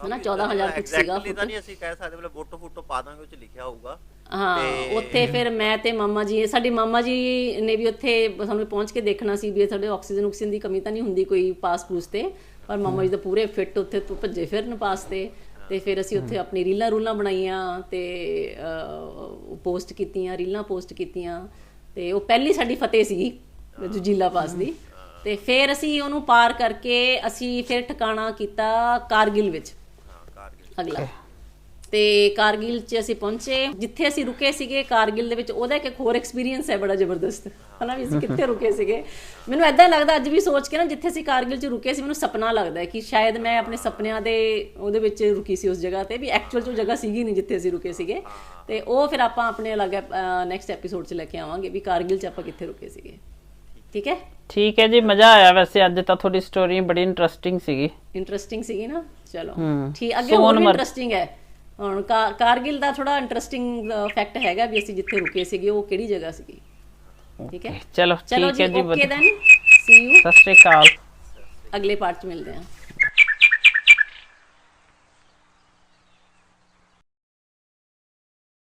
ਹਨਾ 14000 ਫੁੱਟ ਸੀਗਾ ਐਗਜ਼ੈਕਟਲੀ ਤਾਂ ਨਹੀਂ ਅਸੀਂ ਕਹਿ ਸਕਦੇ ਮਤਲਬ ਫੋਟੋ ਫੋਟੋ ਪਾ ਦਾਂਗੇ ਉਹ ਚ ਲਿਖਿਆ ਹੋਊਗਾ। ਹਾਂ ਉੱਥੇ ਫਿਰ ਮੈਂ ਤੇ ਮਾਮਾ ਜੀ ਸਾਡੀ ਮਾਮਾ ਜੀ ਨੇ ਵੀ ਉੱਥੇ ਸਾਨੂੰ ਪਹੁੰਚ ਕੇ ਦੇਖਣਾ ਸੀ ਵੀ ਸਾਡੇ ਆਕਸੀਜਨ ਆਕਸੀਜਨ ਦੀ ਕਮੀ ਤਾਂ ਨਹੀਂ ਹੁੰਦੀ ਕੋਈ ਪਾਸ ਪੂਸ ਤੇ ਪਰ ਮਾਮਾ ਜੀ ਤਾਂ ਪੂਰੇ ਫਿੱਟ ਉੱਥੇ ਤੋਂ ਭੱਜੇ ਫਿਰਨ ਪਾਸ ਤੇ। ਤੇ ਫਿਰ ਅਸੀਂ ਉੱਥੇ ਆਪਣੀ ਰੀਲਾਂ ਰੂਲਾਂ ਬਣਾਈਆਂ ਤੇ ਪੋਸਟ ਕੀਤੀਆਂ ਰੀਲਾਂ ਪੋਸਟ ਕੀਤੀਆਂ। ਤੇ ਉਹ ਪਹਿਲੀ ਸਾਡੀ ਫਤਿਹ ਸੀਗੀ ਜੁਜੀਲਾ ਪਾਸ ਦੀ। ਤੇ ਫਿਰ ਅਸੀਂ ਉਹਨੂੰ ਪਾਰ ਕਰਕੇ ਅਸੀਂ ਫਿਰ ਠਿਕਾਣਾ ਕੀਤਾ ਕਾਰਗਿਲ ਵਿੱਚ। ਅਗਲਾ। ਤੇ ਕਾਰਗਿਲ 'ਚ ਅਸੀਂ ਪਹੁੰਚੇ। ਜਿੱਥੇ ਅਸੀਂ ਰੁਕੇ ਸੀਗੇ ਕਾਰਗਿਲ ਦੇ ਵਿੱਚ ਉਹਦਾ ਇੱਕ ਹੋਰ ਐਕਸਪੀਰੀਅੰਸ ਹੈ ਬੜਾ ਜ਼ਬਰਦਸਤ। ਹਨਾ ਵੀ ਅਸੀਂ ਕਿੱਥੇ ਰੁਕੇ ਸੀਗੇ? ਮੈਨੂੰ ਐਦਾਂ ਲੱਗਦਾ ਅੱਜ ਵੀ ਸੋਚ ਕੇ ਨਾ ਜਿੱਥੇ ਅਸੀਂ ਕਾਰਗਿਲ 'ਚ ਰੁਕੇ ਸੀ ਮੈਨੂੰ ਸੁਪਨਾ ਲੱਗਦਾ ਹੈ ਕਿ ਸ਼ਾਇਦ ਮੈਂ ਆਪਣੇ ਸੁਪਨਿਆਂ ਦੇ ਉਹਦੇ ਵਿੱਚ ਰੁਕੀ ਸੀ ਉਸ ਜਗ੍ਹਾ ਤੇ ਵੀ ਐਕਚੁਅਲ 'ਚ ਉਹ ਜਗ੍ਹਾ ਸੀਗੀ ਨਹੀਂ ਜਿੱਥੇ ਅਸੀਂ ਰੁਕੇ ਸੀਗੇ। ਤੇ ਉਹ ਫਿਰ ਆਪਾਂ ਆਪਣੇ ਅਲੱਗ ਨੈਕਸਟ ਐਪੀਸੋਡ 'ਚ ਲੈ ਕੇ ਆਵਾਂਗੇ ਵੀ ਕਾਰਗਿਲ 'ਚ ਆਪਾਂ ਕਿੱਥੇ ਰੁਕੇ ਸੀਗੇ। ਠੀਕ ਹੈ? ਠੀਕ ਹੈ ਜੀ ਮਜ਼ਾ ਆਇਆ ਵੈਸੇ ਅੱਜ ਤਾਂ ਤੁਹਾਡੀ ਸਟੋਰੀ ਬੜੀ ਇੰਟਰਸਟਿੰਗ ਸੀਗੀ। ਇੰਟਰਸਟਿੰਗ ਸੀਗੀ ਨਾ? ਚਲੋ। ਠੀਕ ਅੱਗੇ ਹੋਰ। ਇੰਟਰਸਟਿੰਗ ਹੈ। ਹੁਣ ਕਾਰਗਿਲ ਦਾ ਥੋੜਾ ਇੰਟਰਸਟਿੰਗ ਫੈਕਟ ਹੈਗਾ ਵੀ ਅਸੀਂ ਜਿੱਥੇ ਰੁਕੇ ਸੀਗੇ ਉਹ ਕਿਹੜੀ ਜਗ੍ਹਾ ਸੀਗੀ? ਠੀਕ ਹੈ? ਚਲੋ ਠੀਕ ਹੈ ਜੀ ਓਕੇ। ਦੈਨ ਸੀ ਯੂ ਸਤਿ ਸ਼੍ਰੀ ਅਕਾਲ। ਅਗਲੇ ਪਾਰਟ ਚ ਮਿਲਦੇ ਹਾਂ।